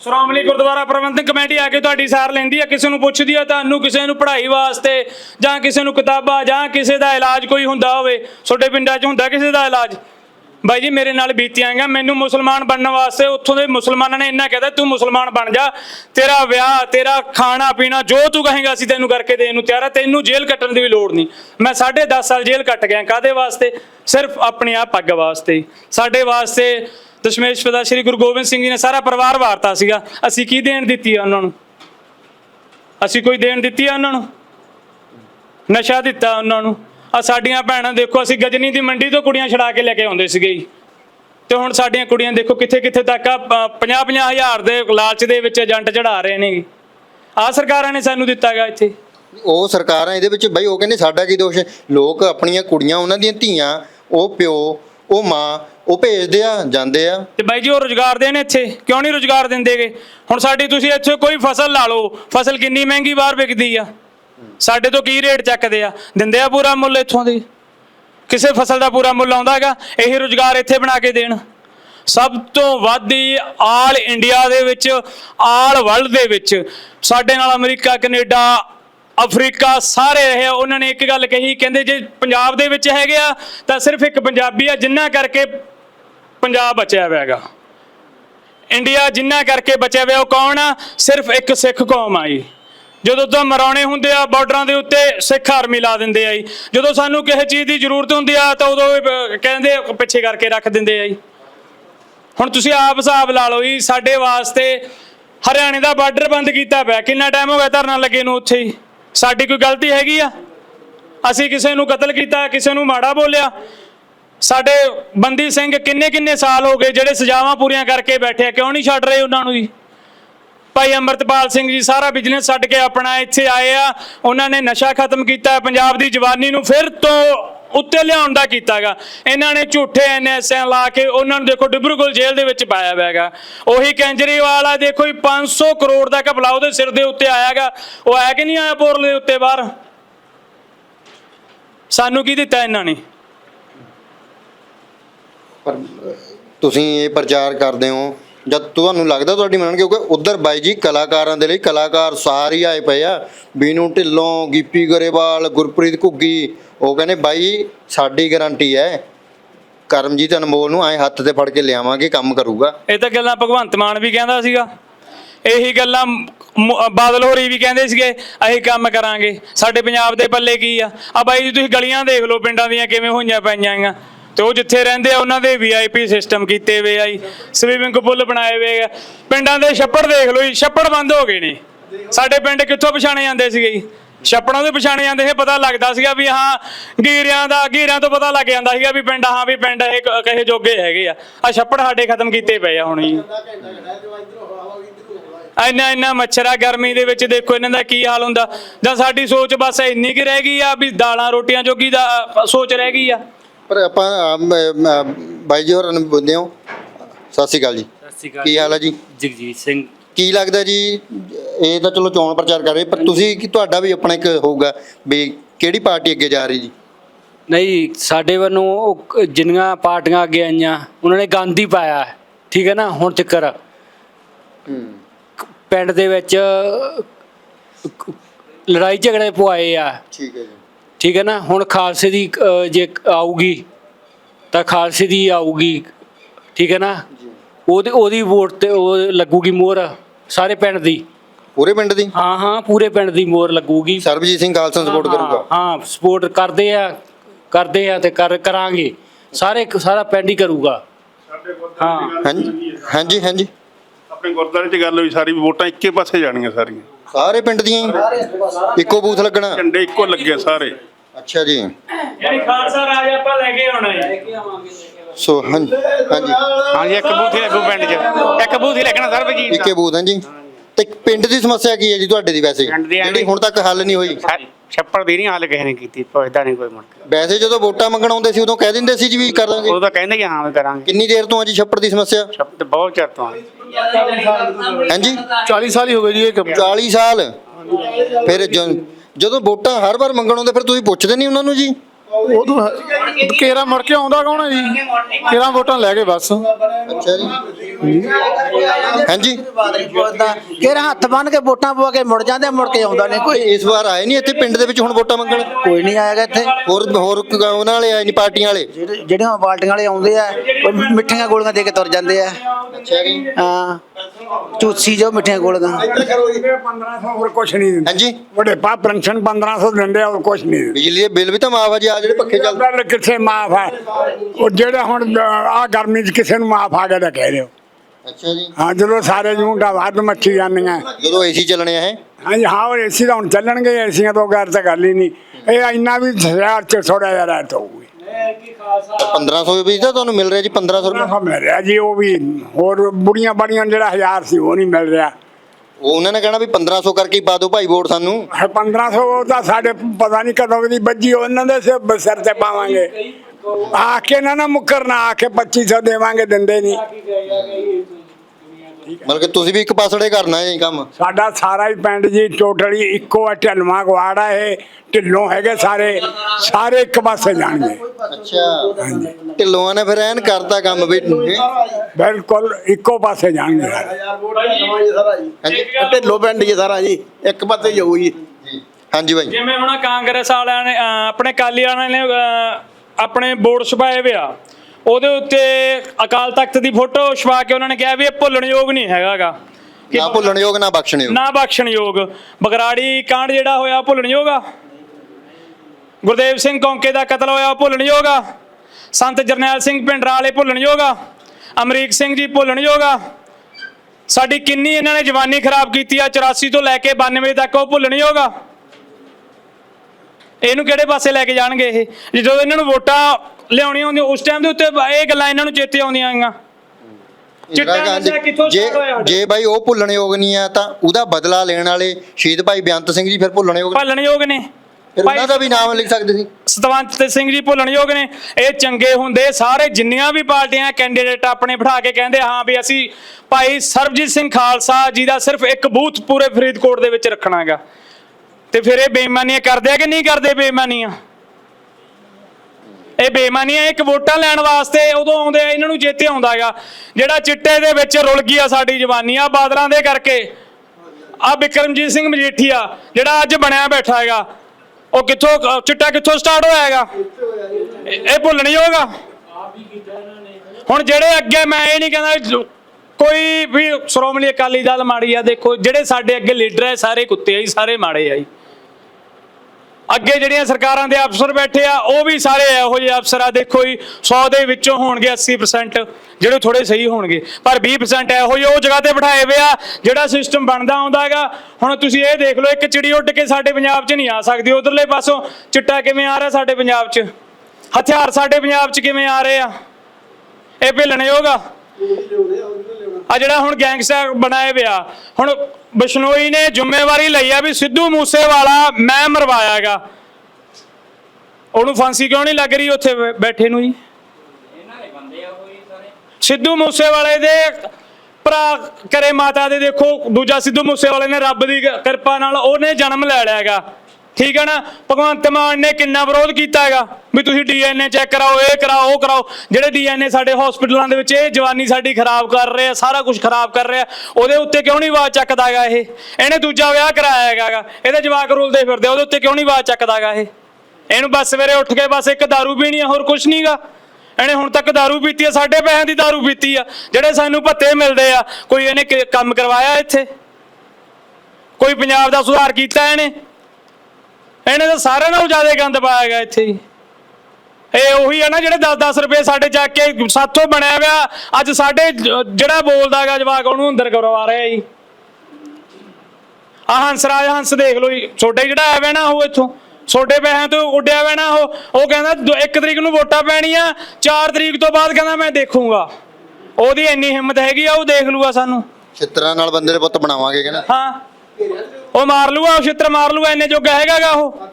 ਸ਼੍ਰੋਮਣੀ ਗੁਰਦੁਆਰਾ ਪ੍ਰਬੰਧਕ ਕਮੇਟੀ ਆ ਕੇ ਤੁਹਾਡੀ ਸਾਰ ਲੈਂਦੀ ਆ, ਕਿਸੇ ਨੂੰ ਪੁੱਛਦੀ ਆ, ਤੁਹਾਨੂੰ ਕਿਸੇ ਨੂੰ ਪੜ੍ਹਾਈ ਵਾਸਤੇ, ਜਾਂ ਕਿਸੇ ਨੂੰ ਕਿਤਾਬਾਂ, ਜਾਂ ਕਿਸੇ ਦਾ ਇਲਾਜ ਕੋਈ ਹੁੰਦਾ ਹੋਵੇ, ਤੁਹਾਡੇ ਪਿੰਡਾਂ 'ਚ ਹੁੰਦਾ ਕਿਸੇ ਦਾ ਇਲਾਜ? ਬਾਈ ਜੀ, ਮੇਰੇ ਨਾਲ ਬੀਤੀਆਂ ਮੈਨੂੰ ਮੁਸਲਮਾਨ ਬਣਨ ਵਾਸਤੇ ਉੱਥੋਂ ਦੇ ਮੁਸਲਮਾਨਾਂ ਨੇ ਇੰਨਾ ਕਹਿਦਾ ਤੂੰ ਮੁਸਲਮਾਨ ਬਣ ਜਾ। ਤੇਰਾ ਵਿਆਹ, ਤੇਰਾ ਖਾਣਾ, ਪੀਣਾ, ਜੋ ਤੂੰ ਕਹੇਗਾ, ਅਸੀਂ ਤੈਨੂੰ ਕਰਕੇ ਦੇਣ ਨੂੰ ਤਿਆਰ ਆ। ਤੈਨੂੰ ਜੇਲ੍ਹ ਕੱਟਣ ਦੀ ਵੀ ਲੋੜ ਨਹੀਂ। ਮੈਂ 10.5 ਸਾਲ ਜੇਲ੍ਹ ਕੱਟ ਗਿਆ। ਕਾਦੇ ਵਾਸਤੇ? ਸਿਰਫ ਆਪਣੇ ਆ ਪੱਗ ਵਾਸਤੇ। ਸਾਡੇ ਵਾਸਤੇ ਦਸ਼ਮੇਸ਼ ਪਿਤਾ ਸ੍ਰੀ ਗੁਰੂ ਗੋਬਿੰਦ ਸਿੰਘ ਜੀ ਨੇ ਸਾਰਾ ਪਰਿਵਾਰ ਵਾਰਤਾ ਸੀਗਾ। ਅਸੀਂ ਕੀ ਦੇਣ ਦਿੱਤੀ ਆ ਉਹਨਾਂ ਨੂੰ? ਅਸੀਂ ਕੋਈ ਦੇਣ ਦਿੱਤੀ ਆ ਉਹਨਾਂ ਨੂੰ? ਨਸ਼ਾ ਦਿੱਤਾ ਉਹਨਾਂ ਨੂੰ? ਆ ਸਾਡੀਆਂ ਭੈਣਾਂ ਦੇਖੋ ਅਸੀਂ ਗਜਨੀ ਦੀ ਮੰਡੀ ਤੋਂ ਕੁੜੀਆਂ ਛੜਾ ਕੇ ਲੈ ਕੇ ਆਉਂਦੇ ਸੀਗੇ ਤੇ ਹੁਣ ਸਾਡੀਆਂ ਕੁੜੀਆਂ ਦੇਖੋ ਕਿੱਥੇ ਕਿੱਥੇ ਤੱਕ ਆ 50 50 ਹਜ਼ਾਰ ਦੇ ਲਾਲਚ ਦੇ ਵਿੱਚ ਏਜੰਟ ਚੜਾ ਰਹੇ ਨੇ ਆ ਸਰਕਾਰਾਂ ਨੇ ਸਾਨੂੰ ਦਿੱਤਾਗਾ ਇੱਥੇ। ਉਹ ਸਰਕਾਰਾਂ ਇਹਦੇ ਵਿੱਚ ਬਈ ਉਹ ਕਹਿੰਦੇ ਸਾਡਾ ਕੀ ਦੋਸ਼ ਹੈ? ਲੋਕ ਆਪਣੀਆਂ ਕੁੜੀਆਂ ਉਹਨਾਂ ਦੀਆਂ ਧੀਆਂ ਉਹ ਪਿਓ ਉਹ ਮਾਂ ਉਹ ਭੇਜਦੇ ਆ ਜਾਂਦੇ ਆ। ਤੇ ਬਾਈ ਜੀ ਉਹ ਰੋਜ਼ਗਾਰ ਦੇਣ ਇੱਥੇ। ਕਿਉਂ ਨਹੀਂ ਰੋਜ਼ਗਾਰ ਦਿੰਦੇਗੇ ਹੁਣ ਸਾਡੀ ਤੁਸੀਂ ਇੱਥੇ ਕੋਈ ਫਸਲ ਲਾ ਲਓ। ਫਸਲ ਕਿੰਨੀ ਮਹਿੰਗੀ ਬਾਹਰ ਵਿਕਦੀ ਆ। ਸਾਡੇ ਤੋਂ ਕੀ ਰੇਟ ਚੱਕਦੇ ਆ? ਦਿੰਦੇ ਆ ਪੂਰਾ ਮੁੱਲ ਇੱਥੋਂ ਦੀ? ਕਿਸੇ ਫਸਲ ਦਾ ਪੂਰਾ ਮੁੱਲ ਆਉਂਦਾ ਹੈਗਾ? ਇਹੀ ਰੋਜ਼ਗਾਰ ਇੱਥੇ ਬਣਾ ਕੇ ਦੇਣ। ਸਭ ਤੋਂ ਵੱਧ ਹੀ ਆਲ ਇੰਡੀਆ ਦੇ ਵਿੱਚ, ਆਲ ਵਰਲਡ ਦੇ ਵਿੱਚ, ਸਾਡੇ ਨਾਲ ਅਮਰੀਕਾ, ਕੈਨੇਡਾ, ਅਫਰੀਕਾ ਸਾਰੇ ਰਹੇ ਆ। ਉਹਨਾਂ ਨੇ ਇੱਕ ਗੱਲ ਕਹੀ, ਕਹਿੰਦੇ ਜੇ ਪੰਜਾਬ ਦੇ ਵਿੱਚ ਹੈਗੇ ਆ, ਤਾਂ ਸਿਰਫ ਇੱਕ ਪੰਜਾਬੀ ਆ, ਜਿੰਨਾ ਕਰਕੇ ਪੰਜਾਬ ਬਚਿਆ ਹੋਇਆ ਹੈਗਾ। ਇੰਡੀਆ ਜਿੰਨਾ ਕਰਕੇ ਬਚਿਆ ਹੋਇਆ, ਉਹ ਕੌਣ ਆ? ਸਿਰਫ ਇੱਕ ਸਿੱਖ ਕੌਮ ਆ ਜੀ। ਜਦੋਂ ਤਾਂ ਮਰਾਉਣੇ ਹੁੰਦੇ ਆ ਬਾਰਡਰਾਂ ਦੇ ਉੱਤੇ ਸਿੱਖ ਆਰਮੀ ਲਾ ਦਿੰਦੇ ਆ ਜੀ। ਜਦੋਂ ਸਾਨੂੰ ਕਿਸੇ ਚੀਜ਼ ਦੀ ਜ਼ਰੂਰਤ ਹੁੰਦੀ ਆ ਤਾਂ ਉਦੋਂ ਇਹ, ਕਹਿੰਦੇ ਪਿੱਛੇ ਕਰਕੇ ਰੱਖ ਦਿੰਦੇ ਆ ਜੀ। ਹੁਣ ਤੁਸੀਂ ਆਪ ਹਿਸਾਬ ਲਾ ਲਓ ਜੀ ਸਾਡੇ ਵਾਸਤੇ ਹਰਿਆਣੇ ਦਾ ਬਾਰਡਰ ਬੰਦ ਕੀਤਾ ਪਿਆ। ਕਿੰਨਾ ਟਾਈਮ ਹੋ ਗਿਆ ਧਰਨਾ ਲੱਗੇ ਨੂੰ ਉੱਥੇ ਹੀ ਸਾਡੀ ਕੋਈ ਗਲਤੀ ਹੈਗੀ ਆ? ਅਸੀਂ ਕਿਸੇ ਨੂੰ ਕਤਲ ਕੀਤਾ ਕਿਸੇ ਨੂੰ ਮਾੜਾ ਬੋਲਿਆ। ਸਾਡੇ ਬੰਦੀ ਸਿੰਘ ਕਿੰਨੇ ਕਿੰਨੇ ਸਾਲ ਹੋ ਗਏ ਜਿਹੜੇ ਸਜ਼ਾਵਾਂ ਪੂਰੀਆਂ ਕਰਕੇ ਬੈਠੇ ਆ ਕਿਉਂ ਨਹੀਂ ਛੱਡ ਰਹੇ ਉਹਨਾਂ ਨੂੰ ਜੀ? ਭਾਈ ਅੰਮ੍ਰਿਤਪਾਲ ਸਿੰਘ ਜੀ ਸਾਰਾ ਬਿਜ਼ਨਸ ਛੱਡ ਕੇ ਆਪਣਾ ਇੱਥੇ ਆਏ ਆ। ਉਹਨਾਂ ਨੇ ਨਸ਼ਾ ਖਤਮ ਕੀਤਾ ਹੈ, ਪੰਜਾਬ ਦੀ ਜਵਾਨੀ ਨੂੰ ਫਿਰ ਤੋਂ ਉੱਤੇ ਲਿਆਉਣ ਦਾ ਕੀਤਾਗਾ। ਇਹਨਾਂ ਨੇ ਝੂਠੇ ਐਨਐਸਏ ਲਾ ਕੇ ਉਹਨਾਂ ਨੂੰ ਦੇਖੋ ਡਿਬਰੂਗੜ੍ਹ ਜੇਲ੍ਹ ਦੇ ਵਿੱਚ ਪਾਇਆ ਹੋਇਆ ਹੈਗਾ ਉਹੀ ਕੈਂਜਰੀਵਾਲ ਆ ਦੇਖੋ ਜੀ 500 ਕਰੋੜ ਦਾ ਘਪਲਾ ਉਹਦੇ ਸਿਰ ਦੇ ਉੱਤੇ ਆਇਆਗਾ। ਉਹ ਆਇਆ ਕਿ ਨਹੀਂ ਆਇਆ ਪੋਰਲ ਦੇ ਉੱਤੇ ਬਾਹਰ? ਸਾਨੂੰ ਕੀ ਦਿੱਤਾ ਇਹਨਾਂ ਨੇ? ਪਰ ਤੁਸੀਂ ਇਹ ਪ੍ਰਚਾਰ ਕਰਦੇ ਹੋ ਜਦ ਤੁਹਾਨੂੰ ਲੱਗਦਾ ਤੁਹਾਡੀ ਮੰਨਣ ਕਿਉਂਕਿ ਉਧਰ ਬਾਈ ਜੀ ਕਲਾਕਾਰਾਂ ਦੇ ਲਈ ਕਲਾਕਾਰ ਸਾਰੇ ਆਏ ਪਏ ਆ। ਬੀਨੂ ਢਿੱਲੋਂ, ਗਿੱਪੀ ਗਰੇਵਾਲ, ਗੁਰਪ੍ਰੀਤ ਘੁੱਗੀ, ਉਹ ਕਹਿੰਦੇ, ਬਾਈ, ਸਾਡੀ ਗਾਰੰਟੀ ਹੈ। ਕਰਮਜੀਤ ਅਨਮੋਲ ਨੂੰ ਐ ਹੱਥ ਤੇ ਫੜ ਕੇ ਲਿਆਵਾਂਗੇ, ਕੰਮ ਕਰੂਗਾ। ਇਹ ਤਾਂ ਗੱਲਾਂ ਭਗਵੰਤ ਮਾਨ ਵੀ ਕਹਿੰਦਾ ਸੀਗਾ। ਇਹੀ ਗੱਲਾਂ ਬਾਦਲ ਹੋਰੀ ਵੀ ਕਹਿੰਦੇ ਸੀਗੇ, ਅਸੀਂ ਕੰਮ ਕਰਾਂਗੇ। ਸਾਡੇ ਪੰਜਾਬ ਦੇ ਪੱਲੇ ਕੀ ਆ? ਆ ਬਾਈ ਜੀ, ਤੁਸੀਂ ਗਲੀਆਂ ਦੇਖ ਲਓ, ਪਿੰਡਾਂ ਦੀਆਂ ਕਿਵੇਂ ਹੋਈਆਂ ਪਈਆਂ ਆ। ਤੇ ਉਹ ਜਿੱਥੇ ਰਹਿੰਦੇ ਆ ਉਹਨਾਂ ਦੇ ਵੀਆਈਪੀ ਸਿਸਟਮ ਕੀਤੇ ਹੋਏ ਆ ਜੀ ਸਵੀਮਿੰਗ ਪੂਲ ਬਣਾਏ ਹੋਏ ਆ। ਪਿੰਡਾਂ ਦੇ ਛੱਪੜ ਦੇਖ ਲਓ ਜੀ ਛੱਪੜ ਬੰਦ ਹੋ ਗਏ ਨੇ। ਸਾਡੇ ਪਿੰਡ ਕਿੱਥੋਂ ਪਛਾਣੇ ਜਾਂਦੇ ਸੀਗੇ ਜੀ? ਛੱਪੜਾਂ ਦੇ ਪਛਾਣੇ ਜਾਂਦੇ ਸੀ ਪਤਾ ਲੱਗਦਾ ਸੀਗਾ ਵੀ ਹਾਂ ਗੀਰਿਆਂ ਦਾ ਗੀਰਿਆਂ ਤੋਂ ਪਤਾ ਲੱਗ ਜਾਂਦਾ ਸੀਗਾ ਵੀ ਪਿੰਡ ਹਾਂ ਵੀ ਪਿੰਡ ਇਹ ਕ- ਕਹੇ ਜੋਗੇ ਹੈਗੇ ਆ। ਆ ਛੱਪੜ ਸਾਡੇ ਖਤਮ ਕੀਤੇ ਪਏ ਆ ਹੁਣ ਜੀ। ਇੰਨਾ ਇੰਨਾ ਮੱਛਰ ਆ ਗਰਮੀ ਦੇ ਵਿੱਚ ਦੇਖੋ ਇਹਨਾਂ ਦਾ ਕੀ ਹਾਲ ਹੁੰਦਾ। ਜਾਂ ਸਾਡੀ ਸੋਚ ਬਸ ਇੰਨੀ ਕਿ ਰਹਿ ਗਈ ਆ ਵੀ ਦਾਲਾਂ ਰੋਟੀਆਂ ਜੋਗੀ ਦਾ ਅ, ਸੋਚ ਰਹਿ ਗਈ ਆ। ਪਰ ਆਪਾਂ ਅਮ, ਅਮ, ਬਾਈ ਜੀ ਹੋਰਾਂ ਨੂੰ ਬੋਲਦੇ ਹੋ। ਸਤਿ ਸ਼੍ਰੀ ਅਕਾਲ ਜੀ। ਸਤਿ ਸ਼੍ਰੀ ਅਕਾਲ ਕੀ ਹਾਲ ਹੈ ਜੀ? ਜਗਜੀਤ ਸਿੰਘ। ਕੀ ਲੱਗਦਾ ਜੀ? ਇਹ ਤਾਂ ਚਲੋ ਚੋਣ ਪ੍ਰਚਾਰ ਕਰ ਰਹੇ ਪਰ ਤੁਸੀਂ ਕੀ ਤੁਹਾਡਾ ਵੀ ਆਪਣਾ ਇੱਕ ਹੋਊਗਾ ਵੀ ਕਿਹੜੀ ਪਾਰਟੀ ਅੱਗੇ ਜਾ ਰਹੀ ਜੀ? ਨਹੀਂ ਸਾਡੇ ਵੱਲੋਂ ਉਹ ਕ- ਜਿੰਨੀਆਂ ਪਾਰਟੀਆਂ ਅੱਗੇ ਆਈਆਂ ਉਹਨਾਂ ਨੇ ਗੰਦ ਹੀ ਪਾਇਆ ਹੈ। ਠੀਕ ਹੈ ਨਾ ਹੁਣ ਤੱਕਰ। ਪਿੰਡ ਦੇ ਵਿੱਚ ਕ- ਲੜਾਈ ਝਗੜੇ ਪਵਾਏ ਆ। ਠੀਕ ਹੈ ਜੀ। ਠੀਕ ਹੈ ਨਾ? ਹੁਣ ਖਾਲਸੇ ਦੀ ਅ, ਜੇ ਆਊਗੀ ਤਾਂ ਖਾਲਸੇ ਦੀ ਆਊਗੀ ਠੀਕ ਹੈ ਨਾ? ਉਹਦੀ ਉਹਦੀ ਵੋਟ ਤੇ ਉਹ ਲੱਗੂਗੀ ਮੋਹਰ ਸਾਰੇ ਪਿੰਡ ਦੀ। ਪੂਰੇ ਪਿੰਡ ਦੀ? ਹਾਂ ਹਾਂ ਪੂਰੇ ਪਿੰਡ ਦੀ ਮੋਹਰ ਲੱਗੂਗੀ। ਸਰਬਜੀਤ ਸਿੰਘ ਖਾਲਸਾ ਸਪੋਰਟ ਹਾਂ, ਕਰੂਗਾ। ਹਾਂ ਸਪੋਰਟ ਕਰਦੇ ਆ ਕਰਦੇ ਆ ਤੇ ਕਰ ਕਰਾਂਗੇ। ਸਾਰੇ ਸਾਰਾ ਪਿੰਡ ਹੀ ਕਰੂਗਾ। ਹਾਂ। ਹਾਂਜੀ ਹਾਂਜੀ ਹਾਂਜੀ। ਆਪਣੇ ਗੁਰਦੁਆਰੇ 'ਚ ਗੱਲ ਹੋਈ ਸਾਰੀ ਵੀ ਵੋਟਾਂ ਇੱਕੇ ਪਾਸੇ ਜਾਣੀਆਂ ਸਾਰੀਆਂ। ਸਾਰੇ ਪਿੰਡ ਦੀਆਂ ਹੀ? ਇੱਕੋ ਬੂਥ ਲੱਗਣਾ? ਝੰਡੇ ਇੱਕੋ ਲੱਗੇ ਸਾਰੇ। ਅੱਛਾ ਜੀ। ਯਾਨੀ ਖਾਲਸਾ ਰਾਜ ਆਪਾਂ ਲੈ ਕੇ ਆਉਣਾ ਹੈ ਸੋ ਹਾਂਜੀ ਹਾਂਜੀ। ਹਾਂਜੀ ਇੱਕ ਬੂਥ ਹੀ ਲੱਗੂ ਪਿੰਡ 'ਚ। ਇੱਕ ਬੂਥ ਹੀ ਲੱਗਣਾ ਸਰ ਵਜੀਦ ਇੱਕੇ ਬੂਥ ਹੈ ਜੀ। ਤੇ ਪਿੰਡ ਦੀ ਸਮੱਸਿਆ ਕੀ ਹੈ ਜੀ ਤੁਹਾਡੇ ਦੀ ਵੈਸੇ? ਪਿੰਡ ਦੀ ਐਵੇਂ- ਜਿਹੜੀ ਹੁਣ ਤੱਕ ਹੱਲ ਨਹੀਂ ਹੋਈ। ਛੱਪੜ ਦੀ ਨਹੀਂ ਹਾਲ ਕਿਸੇ ਨੇ ਕੀਤੀ ਪੁੱਛਦਾ ਨਹੀਂ ਕੋਈ ਮੁੜ ਕੇ। ਵੈਸੇ ਜਦੋਂ ਵੋਟਾਂ ਮੰਗਣ ਆਉਂਦੇ ਸੀ ਉਦੋਂ ਕਹਿ ਦਿੰਦੇ ਸੀ ਜੀ ਵੀ ਕਰ ਦਾਂਗੇ ਉਹ ਤਾਂ ਕਹਿੰਦੇ ਕਿ ਹਾਂ ਵੀ ਕਰਾਂਗੇ। ਕਿੰਨੀ ਦੇਰ ਤੋਂ ਆ ਜੀ ਛੱਪੜ ਦੀ ਸਮੱਸਿਆ? ਛੱਪੜ ਬਹੁਤ ਚਿਰ ਤੋਂ ਆ। ਹਾਂਜੀ। 40 ਸਾਲ ਹੀ ਹੋ ਗਏ ਜੀ ਇਹ ਕੰਮ। 40 ਸਾਲ। ਫਿਰ ਜ- ਜਦੋਂ ਵੋਟਾਂ ਹਰ ਵਾਰ ਮੰਗਣ ਆਉਂਦੇ ਫਿਰ ਤੁਸੀਂ ਪੁੱਛਦੇ ਨਹੀਂ ਉਹਨਾਂ ਨੂੰ ਜੀ? ਉਦੋਂ ਕੇਰਾ ਮੁੜ ਕੇ ਆਉਂਦਾ ਕੌਣ ਹੈ ਜੀ? ਕੇਰਾ ਵੋਟਾਂ ਲੈ ਕੇ ਬਸ। ਅੱਛਾ ਜੀ। ਹਾਂਜੀ। ਕਿਹੜਾ ਹੱਥ ਬੰਨ ਕੇ ਵੋਟਾਂ ਪਵਾ ਕੇ ਮੁੜ ਜਾਂਦੇ ਮੁੜ ਕੇ ਆਉਂਦਾ ਨਹੀਂ ਕੋਈ। ਇਸ ਵਾਰ ਆਏ ਨਹੀਂ ਇੱਥੇ ਪਿੰਡ ਦੇ ਵਿੱਚ ਹੁਣ ਵੋਟਾਂ ਮੰਗਣ? ਕੋਈ ਨਹੀਂ ਆਏਗਾ ਇੱਥੇ। ਹੋਰ ਹੋਰ ਕ- ਉਹਨਾਂ ਵਾਲੇ ਆਏ ਨਹੀਂ ਪਾਰਟੀਆਂ ਵਾਲੇ? ਜਿਹੜੇ- ਜਿਹੜੀਆਂ ਬਾਲਟੀਆਂ ਵਾਲੇ ਆਉਂਦੇ ਆ ਉਹ ਮਿੱਠੀਆਂ ਗੋਲੀਆਂ ਦੇ ਕੇ ਤੁਰ ਜਾਂਦੇ ਆ। ਅੱਛਾ ਜੀ। ਹਾਂ। ਚੂਸੀ ਜੋ ਮਿੱਠੀਆਂ ਗੋਲੀਆਂ। 1500 ਹੋਰ ਕੁਛ ਨਹੀਂ ਦਿੰਦੇ। ਹਾਂਜੀ। ਵੱਡੇ ਪਾ ਪੈਨਸ਼ਨ 1500 ਦਿੰਦੇ ਆ ਹੋਰ ਕੁਛ ਨਹੀਂ ਦਿੰਦੇ। ਬਿਜਲੀ ਦੇ ਬਿੱਲ ਵੀ ਤਾਂ ਮਾਫ ਆ ਜੀ ਆ ਜਿਹੜੇ ਪੱਖੇ ਚੱਲਦੇ ਬਿੱਲ ਕਿੱਥੇ ਮਾਫ ਹੈ ਉਹ ਜਿਹੜਾ ਹੁਣ ਆ ਗਰਮੀ 'ਚ ਕਿਸੇ ਨੂੰ ਮਾਫ ਆ ਗਿਆ ਤਾਂ ਕਹਿ ਦਿਓ। ਅੱਛਾ ਜੀ। ਹਾਂ ਜਦੋਂ ਸਾਰੇ ਜੂੰਡਾ ਵੱਧ ਮੱਛੀ ਜਾਂਦੀਆਂ। ਜਦੋਂ ਏਸੀ ਚੱਲਣੇ ਆ ਇਹ? ਹਾਂਜੀ ਹਾਂ ਉਹ ਏਸੀ ਤਾਂ ਹੁਣ ਚੱਲਣਗੇ ਏਸੀਆਂ ਤੋਂ ਗੈਰ ਤਾਂ ਗੱਲ ਹੀ ਨਹੀਂ। ਇਹ ਇੰਨਾ ਵੀ ਹਜ਼ਾਰ ਚ ਥੋੜਾ ਜਿਹਾ ਰਹਿਤ ਹੋਊਗੀ। 1500 ਵੀ ਤਾਂ ਤੁਹਾਨੂੰ ਮਿਲ ਰਿਹਾ ਜੀ 1500 ਰੁਪਏ? ਮਿਲ ਰਿਹਾ ਜੀ ਉਹ ਵੀ ਹੋਰ ਬੁੜੀਆਂ ਬੜੀਆਂ ਜਿਹੜਾ ਹਜ਼ਾਰ ਸੀ ਉਹ ਨਹੀਂ ਮਿਲ ਰਿਹਾ। ਉਹ ਉਹਨਾਂ ਨੇ ਕਹਿਣਾ ਵੀ 1500 ਕਰਕੇ ਹੀ ਪਾ ਦਿਓ ਭਾਈ ਵੋਟ ਸਾਨੂੰ। ਇਹ 1500 ਤਾਂ ਸਾਡੇ ਪਤਾ ਨਹੀਂ ਕਦੋਂ ਦੀ ਬੱਜੀ ਉਹਨਾਂ ਦੇ ਸਿਰ ਸਿਰ ਤੇ ਪਾਵਾਂਗੇ। ਆ ਕੇ ਨਾ ਨਾ ਮੁੱਕਰਨਾ ਆ ਕੇ 2500 ਦੇਵਾਂਗੇ, ਦਿੰਦੇ ਨਹੀਂ। ਮਤਲਬ ਕਿ ਤੁਸੀਂ ਵੀ ਇੱਕ ਪਾਸੜੇ ਕਰਨਾ ਹੈ ਇਹ ਕੰਮ? ਸਾਡਾ ਸਾਰਾ ਹੀ ਪਿੰਡ ਜੀ ਟੋਟਲੀ ਇੱਕੋ ਆ ਢਲਵਾ ਗਵਾੜਾ ਇਹ ਢਿੱਲੋਂ ਹੈਗੇ ਸਾਰੇ ਸਾਰੇ ਇੱਕ ਪਾਸੇ ਜਾਣਗੇ। ਅੱਛਾ। ਢਿੱਲੋਂ ਨੇ ਫਿਰ ਐਨ ਕਰਤਾ ਕੰਮ ਵੀ ਬਿਲਕੁਲ ਇੱਕੋ ਪਾਸੇ ਜਾਣਗੇ ਹਾਂਜੀ। ਢਿੱਲੋ ਪਿੰਡ ਜੀ ਸਾਰਾ ਜੀ ਇੱਕ ਪਾਸੇ ਜਾਊ ਜੀ। ਹਾਂਜੀ ਭਾਈ ਜਿਵੇਂ ਹੁਣ ਕਾਂਗਰਸ ਵਾਲਿਆਂ ਨੇ ਆਪਣੇ ਕਾਲੀ ਵਾਲਿਆਂ ਨੇ ਆਪਣੇ ਬੋਰਡ ਛਪਾਏ ਵੇ ਆ ਉਹਦੇ ਉੱਤੇ ਅਕਾਲ ਤਖਤ ਦੀ ਫੋਟੋ ਛਪਾ ਕੇ ਉਹਨਾਂ ਨੇ ਕਿਹਾ ਵੀ ਇਹ ਭੁੱਲਣਯੋਗ ਨਹੀਂ ਹੈਗਾਗਾ। ਨਾ ਭੁੱਲਣਯੋਗ ਨਾ ਬਖਸ਼ਣਯੋਗ। ਨਾ ਬਖਸ਼ਣਯੋਗ। ਬਗਰਾੜੀ ਕਾਂਡ ਜਿਹੜਾ ਹੋਇਆ ਭੁੱਲਣਯੋਗ ਆ? ਗੁਰਦੇਵ ਸਿੰਘ ਕੌਂਕੇ ਦਾ ਕਤਲ ਹੋਇਆ ਭੁੱਲਣਯੋਗ ਆ? ਸੰਤ ਜਰਨੈਲ ਸਿੰਘ ਪਿੰਡਰਾ ਵਾਲੇ ਭੁੱਲਣਯੋਗ ਆ? ਅਮਰੀਕ ਸਿੰਘ ਜੀ ਭੁੱਲਣਯੋਗ ਆ? ਸਾਡੀ ਕਿੰਨੀ ਇਹਨਾਂ ਨੇ ਜਵਾਨੀ ਖਰਾਬ ਕੀਤੀ ਆ? 84 ਤੋਂ ਲੈ ਕੇ 92 ਤੱਕ ਉਹ ਭੁੱਲਣਯੋਗ ਆ? ਇਹਨੂੰ ਕਿਹੜੇ ਪਾਸੇ ਲੈ ਕੇ ਜਾਣਗੇ ਇਹ? ਜਦੋਂ ਇਹਨਾਂ ਨੂੰ ਵੋਟਾਂ ਲਿਆਉਣੀਆਂ ਹੁੰਦੀਆਂ ਉਸ ਟਾਈਮ ਦੇ ਉੱਤੇ ਇਹ ਗੱਲਾਂ ਇਹਨਾਂ ਨੂੰ ਚੇਤੇ ਆਉਂਦੀਆਂ ਆਂਗੀਆਂ ਚਿੱਟਾ ਨਸ਼ਾ ਕਿੱਥੋਂ ਜੇ start ਹੋਇਆ? ਜੇ ਭਾਈ ਉਹ ਭੁੱਲਣਯੋਗ ਨਹੀਂ ਆ ਤਾਂ ਉਹਦਾ ਬਦਲਾ ਲੈਣ ਵਾਲੇ ਸ਼ਹੀਦ ਭਾਈ ਬੇਅੰਤ ਸਿੰਘ ਜੀ ਫਿਰ ਭੁੱਲਣਯੋਗ ਨੇ? ਭੁੱਲਣਯੋਗ ਨੇ। ਫਿਰ ਉਹਨਾਂ ਦਾ ਵੀ ਨਾਮ ਲਿਖ ਸਕਦੇ ਸੀ। ਸਤਵੰਤ ਸਿੰਘ ਜੀ ਭੁੱਲਣਯੋਗ ਨੇ। ਇਹ ਚੰਗੇ ਹੁੰਦੇ ਸਾਰੇ ਜਿੰਨੀਆਂ ਵੀ ਪਾਰਟੀਆਂ ਕੈਂਡੀਡੇਟ ਆਪਣੇ ਬਿਠਾ ਕੇ ਕਹਿੰਦੇ ਹਾਂ ਵੀ ਅਸੀਂ ਭਾਈ ਸਰਬਜੀਤ ਸਿੰਘ ਖਾਲਸਾ ਜੀ ਦਾ ਸਿਰਫ ਇੱਕ ਬੂਥ ਪੂਰੇ ਫਰੀਦਕੋਟ ਦੇ ਵਿੱਚ ਰੱਖਣਾ ਹੈਗਾ ਤੇ ਫਿਰ ਇਹ ਬੇਈਮਾਨੀਆਂ ਕਰਦੇ ਆ ਕਿ ਨਹੀਂ ਕਰਦੇ ਬੇਈਮਾਨੀਆਂ? ਇਹ ਬੇਈਮਾਨੀ ਬੇਈਮਾਨੀਆਂ ਇੱਕ ਵੋਟਾਂ ਲੈਣ ਵਾਸਤੇ ਉਦੋਂ ਆਉਂਦੇ ਆ, ਇਹਨਾਂ ਨੂੰ ਚੇਤੇ ਆਉਂਦਾ ਹੈਗਾ। ਜਿਹੜਾ ਚਿੱਟੇ ਦੇ ਵਿੱਚ ਰੁਲ ਗਈ ਆ ਸਾਡੀ ਜਵਾਨੀ ਆ ਬਾਦਲਾਂ ਦੇ ਕਰਕੇ। ਆ ਬਿਕਰਮਜੀਤ ਸਿੰਘ ਮਜੀਠੀਆ, ਜਿਹੜਾ ਅੱਜ ਬਣਿਆ ਬੈਠਾ ਹੈਗਾ। ਉਹ ਕਿੱਥੋਂ ਚਿੱਟਾ ਕਿੱਥੋਂ ਸਟਾਰਟ ਹੋਇਆ ਹੈਗਾ? ਇਹ ਭੁੱਲ ਨਹੀਂ ਹੋਗਾ ਹੁਣ ਜਿਹੜੇ ਅੱਗੇ, ਮੈਂ ਇਹ ਨਹੀਂ ਕਹਿੰਦਾ ਕੋਈ ਵੀ ਸ਼੍ਰੋਮਣੀ ਅਕਾਲੀ ਦਲ ਮਾੜੀ ਆ, ਦੇਖੋ, ਜਿਹੜੇ ਸਾਡੇ ਅੱਗੇ ਲੀਡਰ ਹੈ ਸਾਰੇ ਕੁੱਤੇ ਆ ਜੀ, ਸਾਰੇ ਮਾੜੇ ਆ ਜੀ। ਅੱਗੇ ਜਿਹੜੀਆਂ ਸਰਕਾਰਾਂ ਦੇ ਅਫਸਰ ਬੈਠੇ ਆ, ਉਹ ਵੀ ਸਾਰੇ ਇਹੋ ਜਿਹੇ ਅਫਸਰ ਆ। ਦੇਖੋ ਜੀ 100 ਦੇ ਵਿੱਚੋਂ ਹੋਣਗੇ 80% ਜਿਹੜੇ ਥੋੜੇ ਸਹੀ ਹੋਣਗੇ। ਪਰ 20% ਇਹੋ ਜਿਹੇ ਉਹ ਜਗ੍ਹਾ ਤੇ ਬਿਠਾਏ ਹੋਏ ਆ, ਜਿਹੜਾ ਸਿਸਟਮ ਬਣਦਾ ਆਉਂਦਾ ਹੈਗਾ। ਹੁਣ ਤੁਸੀਂ ਇਹ ਦੇਖ ਲਓ, ਇੱਕ ਚਿੜੀ ਉੱਡ ਕੇ ਸਾਡੇ ਪੰਜਾਬ 'ਚ ਨਹੀਂ ਆ ਸਕਦੀ। ਉਧਰਲੇ ਪਾਸੋਂ ਚਿੱਟਾ ਕਿਵੇਂ ਆ ਰਿਹਾ ਸਾਡੇ ਪੰਜਾਬ 'ਚ? ਹਥਿਆਰ ਸਾਡੇ ਪੰਜਾਬ 'ਚ ਕਿਵੇਂ ਆ ਰਹੇ ਆ? ਇਹ ਭਿੱਲਣਯੋਗ ਆ। ਆ ਜਿਹੜਾ ਹੁਣ ਗੈਂਗਸਟਰ ਬਣਾਏ ਵਿਆ ਹੁਣ ਬਿਸ਼ਨੋਈ ਨੇ ਜ਼ਿੰਮੇਵਾਰੀ ਲਈ ਆ ਵੀ ਸਿੱਧੂ ਮੂਸੇਵਾਲਾ ਮੈਂ ਮਰਵਾਇਆਗਾ। ਉਹਨੂੰ ਫਾਂਸੀ ਕਿਉਂ ਨਹੀਂ ਲੱਗ ਰਹੀ ਉੱਥੇ ਬੈਠੇ ਨੂੰ ਜੀ? ਸਿੱਧੂ ਮੂਸੇਵਾਲੇ ਦੇ ਭਰਾ ਕਰੇ ਮਾਤਾ ਦੇ ਦੇਖੋ, ਦੂਜਾ ਸਿੱਧੂ ਮੂਸੇਵਾਲੇ ਨੇ ਰੱਬ ਦੀ ਕਿਰਪਾ ਨਾਲ ਉਹਨੇ ਜਨਮ ਲੈ ਲਿਆ ਹੈਗਾ ਠੀਕ ਹੈ ਨਾ ਭਗਵੰਤ ਮਾਨ ਨੇ ਕਿੰਨਾ ਵਿਰੋਧ ਕੀਤਾ ਹੈਗਾ ਵੀ ਤੁਸੀਂ ਡੀਐਨਏ ਚੈੱਕ ਕਰਾਓ ਇਹ ਕਰਾਓ ਉਹ ਕਰਾਓ ਜਿਹੜੇ ਡੀਐਨਏ ਸਾਡੇ ਹਸਪੀਟਲਾਂ ਦੇ ਵਿੱਚ ਇਹ ਜਵਾਨੀ ਸਾਡੀ ਖਰਾਬ ਕਰ ਰਹੇ ਆ ਸਾਰਾ ਕੁਝ ਖਰਾਬ ਕਰ ਰਿਹਾ ਉਹਦੇ ਉੱਤੇ ਕਿਉਂ ਨਹੀਂ ਆਵਾਜ਼ ਚੱਕਦਾ ਹੈਗਾ ਇਹ ਇਹਨੇ ਦੂਜਾ ਵਿਆਹ ਕਰਾਇਆ ਹੈਗਾ ਗਾ। ਇਹਦੇ ਜਵਾਕ ਰੁਲਦੇ ਫਿਰਦੇ ਆ, ਉਹਦੇ ਉੱਤੇ ਕਿਉਂ ਨਹੀਂ ਆਵਾਜ਼ ਚੱਕਦਾ ਹੈਗਾ ਇਹ ਇਹਨੂੰ ਬਸ ਸਵੇਰੇ ਉੱਠ ਕੇ ਬਸ ਇੱਕ दारू ਪੀਣੀ ਆ ਹੋਰ ਕੁਝ ਨਹੀਂਗਾ ਇਹਨੇ ਹੁਣ ਤੱਕ दारू ਪੀਤੀ ਆ ਸਾਡੇ ਪੈਸਿਆਂ ਦੀ दारू ਪੀਤੀ ਆ ਜਿਹੜੇ ਸਾਨੂੰ ਭੱਤੇ ਮਿਲਦੇ ਆ ਕੋਈ ਇਹਨੇ ਕ- ਕੰਮ ਕਰਵਾਇਆ ਇੱਥੇ ਕੋਈ ਪੰਜਾਬ ਦਾ ਸੁਧਾਰ ਕੀਤਾ ਇਹਨੇ ਇਹਨੇ ਤਾਂ ਸਾਰਿਆਂ ਨਾਲੋਂ ਜ਼ਿਆਦਾ ਗੰਦ ਪਾਇਆ ਗਿਆ ਇੱਥੇ ਹੀ। ਇਹ ਉਹੀ ਆ ਨਾ ਜਿਹੜੇ 10-10 ਰੁਪਏ ਸਾਡੇ ਚੱਕ ਕੇ ਸਾਥੋਂ ਬਣਿਆ ਹੋਇਆ ਅੱਜ ਸਾਡੇ ਜਿਹੜਾ ਬੋਲਦਾ ਹੈਗਾ ਜਵਾਕ ਉਹਨੂੰ ਅੰਦਰ ਕਰਵਾ ਰਿਹਾ ਜੀ। ਆ ਹੰਸਰਾਜ ਹੰਸ ਦੇਖ ਲਓ ਜੀ। ਛੋਟਾ ਜਿਹੜਾ ਆਇਆ ਵਾ ਨਾ ਉਹ ਇੱਥੋਂ। ਛੋਟੇ ਪੈਸਿਆਂ ਤੋਂ ਉੱਡਿਆ ਨਾ ਉਹ। ਉਹ ਕਹਿੰਦਾ 1 ਤਰੀਕ ਨੂੰ ਵੋਟਾਂ ਪੈਣੀਆਂ 4 ਤਰੀਕ ਤੋਂ ਬਾਅਦ ਕਹਿੰਦਾ ਮੈਂ ਦੇਖੂੰਗਾ। ਉਹਦੀ ਇੰਨੀ ਹਿੰਮਤ ਹੈਗੀ ਆ ਉਹ ਦੇਖ ਲੂਗਾ ਸਾਨੂੰ। ਛਿੱਤਰਾਂ ਨਾਲ ਬੰਦੇ ਦੇ ਪੁੱਤ ਬਣਾਵਾਂਗੇ ਕਹਿੰਦਾ। ਹਾਂ। ਉਹ ਮਾਰ ਲੂਗਾ, ਉਹ ਛਿੱਤਰ ਮਾਰ ਲੂਗਾ, ਇੰਨੇ ਜੋਗਾ ਹੈਗਾਗਾ ਉਹ।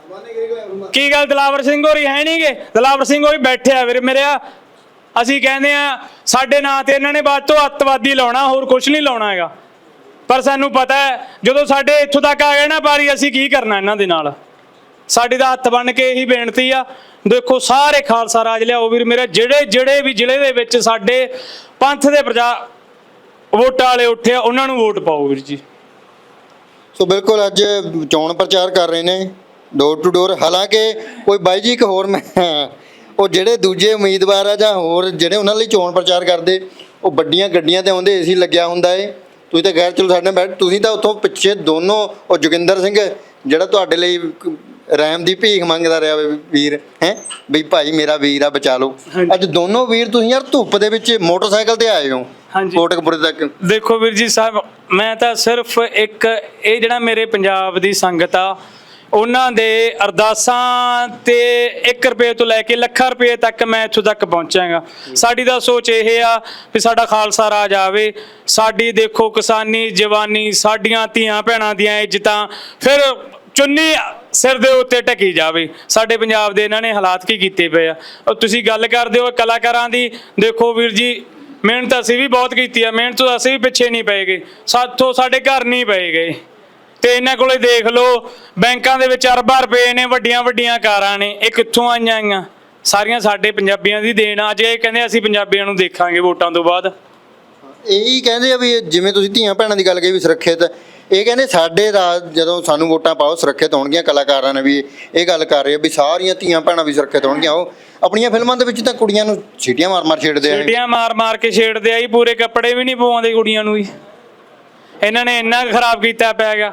ਕੀ ਗੱਲ, ਦਲਾਵਰ ਸਿੰਘ ਹੋਰੀ ਹੈ ਨਹੀਂਗੇ? ਦਲਾਵਰ ਸਿੰਘ ਹੋਰੀ ਬੈਠਿਆ ਵੀਰ ਮੇਰਿਆ ਅਸੀਂ ਕਹਿੰਦੇ ਆ, ਸਾਡੇ ਨਾਂ ਤੇ ਇਹਨਾਂ ਨੇ ਬਾਅਦ ਤੋਂ ਅੱਤਵਾਦੀ ਲਾਉਣਾ, ਹੋਰ ਕੁਝ ਨਹੀਂ ਲਾਉਣਾ ਹੈਗਾ। ਪਰ ਸਾਨੂੰ ਪਤਾ ਹੈ, ਜਦੋਂ ਸਾਡੇ ਇੱਥੋਂ ਤੱਕ ਆ ਗਏ ਨਾ ਬਾਰੀ ਅਸੀਂ ਕੀ ਕਰਨਾ ਇਹਨਾਂ ਦੇ ਨਾਲ? ਸਾਡੀ ਦਾ ਹੱਥ ਬਣ ਕੇ ਇਹੀ ਬੇਨਤੀ ਆ, ਦੇਖੋ ਸਾਰੇ ਖਾਲਸਾ ਰਾਜ ਲਿਆਓ ਵੀਰ ਮੇਰੇ, ਜਿਹੜੇ ਜਿਹੜੇ ਵੀ ਜ਼ਿਲ੍ਹੇ ਦੇ ਵਿੱਚ ਸਾਡੇ ਪੰਥ ਦੇ ਪ੍ਰਜਾ, ਵੋਟਾਂ ਵਾਲੇ ਉੱਠੇ ਆ, ਉਹਨਾਂ ਨੂੰ ਵੋਟ ਪਾਓ ਵੀਰ ਜੀ। ਸੋ ਬਿਲਕੁਲ ਅੱਜ ਚੋਣ ਪ੍ਰਚਾਰ ਕਰ ਰਹੇ ਨੇ ਡੋਰ ਟੂ ਡੋਰ ਹਾਲਾਂਕਿ ਕੋਈ ਬਾਈ ਜੀ ਇੱਕ ਹੋਰ ਮੈਂ, ਉਹ ਜਿਹੜੇ ਦੂਜੇ ਉਮੀਦਵਾਰ ਆ ਜਾਂ ਹੋਰ ਜਿਹੜੇ ਉਹਨਾਂ ਲਈ ਚੋਣ ਪ੍ਰਚਾਰ ਕਰਦੇ, ਉਹ ਵੱਡੀਆਂ ਗੱਡੀਆਂ ਤੇ ਆਉਂਦੇ, ਏਸੀ ਲੱਗਿਆ ਹੁੰਦਾ ਏ। ਤੁਸੀਂ ਤਾਂ ਗੈਰ ਚਲੋ ਸਾਡੇ ਨਾਲ ਬੈਠ, ਤੁਸੀਂ ਤਾਂ ਉੱਥੋਂ ਪਿੱਛੇ ਦੋਨੋਂ, ਉਹ ਜੋਗਿੰਦਰ ਸਿੰਘ, ਜਿਹੜਾ ਤੁਹਾਡੇ ਲਈ ਰੈਮ ਦੀ ਭੀਖ ਮੰਗਦਾ ਰਿਹਾ ਵੇ ਵੀਰ ਹੈ? ਵੀ ਭਾਈ ਮੇਰਾ ਵੀਰ ਆ ਬਚਾ ਲਓ। ਅੱਜ ਦੋਨੋਂ ਵੀਰ ਤੁਸੀਂ ਯਾਰ ਧੁੱਪ ਦੇ ਵਿੱਚ ਮੋਟਰਸਾਈਕਲ ਤੇ ਆਏ ਹੋ ਹਾਂਜੀ। ਕੋਟਕਪੁਰੇ ਤੱਕ। ਦੇਖੋ ਵੀਰ ਜੀ ਸਾਹਿਬ ਮੈਂ ਤਾਂ ਸਿਰਫ ਇੱਕ ਇਹ ਜਿਹੜਾ ਮੇਰੇ ਪੰਜਾਬ ਦੀ ਸੰਗਤ ਆ ਉਹਨਾਂ ਦੇ ਅਰਦਾਸਾਂ ਤੇ 1 ਰੁਪਏ ਤੋਂ ਲੈ ਕੇ ਲੱਖਾਂ ਰੁਪਏ ਤੱਕ ਮੈਂ ਇੱਥੋਂ ਤੱਕ ਪਹੁੰਚਾਂਗਾ ਸਾਡੀ ਤਾਂ ਸੋਚ ਇਹ ਆ ਵੀ ਸਾਡਾ ਖਾਲਸਾ ਰਾਜ ਆਵੇ ਸਾਡੀ ਦੇਖੋ ਕਿਸਾਨੀ ਜਵਾਨੀ ਸਾਡੀਆਂ ਧੀਆਂ ਭੈਣਾਂ ਦੀਆਂ ਇੱਜ਼ਤਾਂ ਫਿਰ ਚੁੰਨੀ ਸਿਰ ਦੇ ਉੱਤੇ ਟਕੀ ਜਾਵੇ। ਸਾਡੇ ਪੰਜਾਬ ਦੇ ਇਹਨਾਂ ਨੇ ਹਾਲਾਤ ਕੀ ਕੀਤੇ ਪਏ ਆ। ਉਹ ਤੁਸੀਂ ਗੱਲ ਕਰਦੇ ਹੋ ਕਲਾਕਾਰਾਂ ਦੀ। ਦੇਖੋ ਵੀਰ ਜੀ, ਮਿਹਨਤ ਅਸੀਂ ਵੀ ਬਹੁਤ ਕੀਤੀ ਆ। ਮਿਹਨਤ ਤੋਂ ਅਸੀਂ ਵੀ ਪਿੱਛੇ ਨਹੀਂ ਪਏ ਗਏ। ਸਾਥੋਂ ਸਾਡੇ ਘਰ ਨਹੀਂ ਪਏ ਗਏ। ਤੇ ਇਹਨਾਂ ਕੋਲੇ ਦੇਖ ਲਓ, ਬੈਂਕਾਂ ਦੇ ਵਿੱਚ ਅਰਬਾਂ ਰੁਪਏ ਨੇ, ਵੱਡੀਆਂ ਵੱਡੀਆਂ ਕਾਰਾਂ ਨੇ। ਇਹ ਕਿੱਥੋਂ ਆਈਆਂ ਆਈਆਂ? ਸਾਰੀਆਂ ਸਾਡੇ ਪੰਜਾਬੀਆਂ ਦੀ ਦੇਣ ਆ। ਅੱਜ ਇਹ ਕਹਿੰਦੇ ਅਸੀਂ ਪੰਜਾਬੀਆਂ ਨੂੰ ਦੇਖਾਂਗੇ ਵੋਟਾਂ ਤੋਂ ਬਾਅਦ। ਇਹੀ ਕਹਿੰਦੇ ਆ ਵੀ ਜਿਵੇਂ ਤੁਸੀਂ ਧੀਆਂ ਭੈਣਾਂ ਦੀ ਗੱਲ ਕਹੀ ਵੀ ਸੁਰੱਖਿਅਤ ਇਹ ਕਹਿੰਦੇ ਸਾਡੇ ਰਾਜ ਜਦੋਂ ਸਾਨੂੰ ਵੋਟਾਂ ਪਾਓ ਸੁਰੱਖਿਅਤ ਹੋਣਗੀਆਂ ਕਲਾਕਾਰਾਂ ਨੇ ਵੀ ਇਹ ਗੱਲ ਕਰ ਰਹੇ ਆ ਵੀ ਸਾਰੀਆਂ ਧੀਆਂ ਭੈਣਾਂ ਵੀ ਸੁਰੱਖਿਅਤ ਹੋਣਗੀਆਂ। ਉਹ ਆਪਣੀਆਂ ਫਿਲਮਾਂ ਦੇ ਵਿੱਚ ਤਾਂ ਕੁੜੀਆਂ ਨੂੰ ਛੀਟੀਆਂ ਮਾਰ ਮਾਰ ਛੇੜਦੇ ਆ ਇਹ। ਮਾਰ ਮਾਰ ਕੇ ਛੇੜਦੇ ਆ ਜੀ, ਪੂਰੇ ਕੱਪੜੇ ਵੀ ਨਹੀਂ ਪਵਾਉਂਦੇ ਕੁੜੀਆਂ ਨੂੰ ਜੀ ਇਹਨਾਂ ਨੇ ਇੰਨਾ ਕੁ ਖਰਾਬ ਕੀਤਾ ਪਿਆ ਹੈਗਾ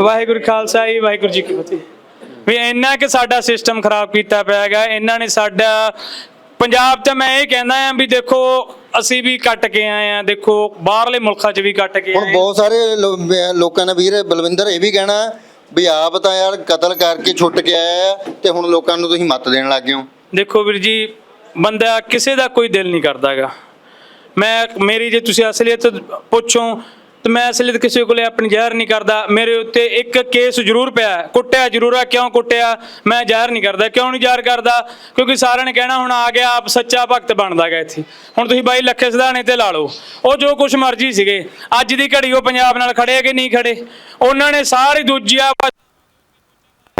ਵਾਹਿਗੁਰੂ ਖਾਲਸਾ ਜੀ, ਵਾਹਿਗੁਰੂ ਜੀ ਕੀ ਫਤਿਹ। ਵੀ ਇੰਨਾ ਕਿ ਸਾਡਾ ਸਿਸਟਮ ਖਰਾਬ ਕੀਤਾ ਪਿਆ ਹੈਗਾ ਇਹਨਾਂ ਨੇ ਸਾਡਾ ਪੰਜਾਬ ਤੇ ਮੈਂ ਇਹ ਕਹਿੰਦਾ ਆ ਵੀ ਦੇਖੋ ਅਸੀਂ ਵੀ ਕੱਟ ਕੇ ਆਏ ਆ ਦੇਖੋ ਬਾਹਰਲੇ ਮੁਲਕਾਂ 'ਚ ਵੀ ਕੱਟ ਕੇ ਹੁਣ ਆਏ। ਬਹੁਤ ਸਾਰੇ ਲੋ- ਲੋਕਾਂ ਨੇ ਵੀਰ ਬਲਵਿੰਦਰ ਇਹ ਵੀ ਕਹਿਣਾ ਵੀ ਆਪ ਤਾਂ ਯਾਰ ਕਤਲ ਕਰਕੇ ਛੁੱਟ ਕੇ ਆਇਆ ਆ ਤੇ ਹੁਣ ਲੋਕਾਂ ਨੂੰ ਤੁਸੀਂ ਮੱਤ ਦੇਣ ਲੱਗ ਗਏ ਹੋ। ਦੇਖੋ ਵੀਰ ਜੀ ਬੰਦਾ ਕਿਸੇ ਦਾ ਕੋਈ ਦਿਲ ਨਹੀਂ ਕਰਦਾਗਾ। ਮੈਂ ਮੇਰੀ ਜੇ ਤੁਸੀਂ ਅਸਲੀਅਤ ਪੁੱਛੋ ਤੇ ਮੈਂ ਅਸਲੀਅਤ ਕਿਸੇ ਕੋਲੇ ਆਪਣੀ ਜ਼ਾਹਿਰ ਨਹੀਂ ਕਰਦਾ। ਮੇਰੇ ਉੱਤੇ ਇੱਕ ਕੇਸ ਜ਼ਰੂਰ ਪਿਆ ਕੁੱਟਿਆ ਜ਼ਰੂਰ ਆ। ਕਿਉਂ ਕੁੱਟਿਆ? ਮੈਂ ਜ਼ਾਹਿਰ ਨਹੀਂ ਕਰਦਾ। ਕਿਉਂ ਨਹੀਂ ਜ਼ਾਹਿਰ ਕਰਦਾ? ਕਿਉਂਕਿ ਸਾਰਿਆਂ ਨੇ ਕਹਿਣਾ ਹੁਣ ਆ ਗਿਆ, ਆਪ ਸੱਚਾ ਭਗਤ ਬਣਦਾ ਗਿਆ ਇੱਥੇ। ਹੁਣ ਤੁਸੀਂ ਬਾਈ ਲੱਖੇ ਸਿਧਾਣੇ ਤੇ ਲਾ ਲਓ। ਉਹ ਜੋ ਕੁਝ ਮਰਜ਼ੀ ਸੀਗੇ। ਅੱਜ ਦੀ ਘੜੀ ਉਹ ਪੰਜਾਬ ਨਾਲ ਖੜੇ ਕਿ ਨਹੀਂ ਖੜੇ? ਉਹਨਾਂ ਨੇ ਸਾਰੀ ਦੂਜੀਆਂ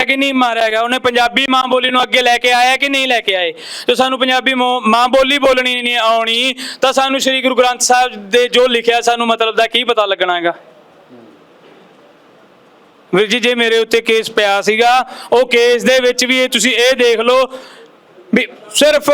ਕਿ ਨਹੀਂ ਮਾਰਿਆ ਹੈਗਾ ਉਹਨੇ ਪੰਜਾਬੀ ਮਾਂ ਬੋਲੀ ਨੂੰ ਅੱਗੇ ਲੈ ਕੇ ਆਇਆ ਕਿ ਨਹੀਂ ਲੈ ਕੇ ਆਏ? ਜੇ ਸਾਨੂੰ ਪੰਜਾਬੀ ਮਾਂ ਬੋਲੀ ਬੋਲਣੀ ਨਹੀਂ ਆਉਣੀ, ਤਾਂ ਸਾਨੂੰ ਸ੍ਰੀ ਗੁਰੂ ਗ੍ਰੰਥ ਸਾਹਿਬ ਦੇ ਜੋ ਲਿਖਿਆ ਸਾਨੂੰ ਮਤਲਬ ਦਾ ਕੀ ਪਤਾ ਲੱਗਣਾ ਵੀਰ ਜੀ, ਜੇ ਮੇਰੇ ਉੱਤੇ ਕੇਸ ਪਿਆ ਸੀਗਾ, ਉਹ ਕੇਸ ਦੇ ਵਿੱਚ ਵੀ ਇਹ ਤੁਸੀਂ ਇਹ ਦੇਖ ਲਓ ਵੀ ਸਿਰਫ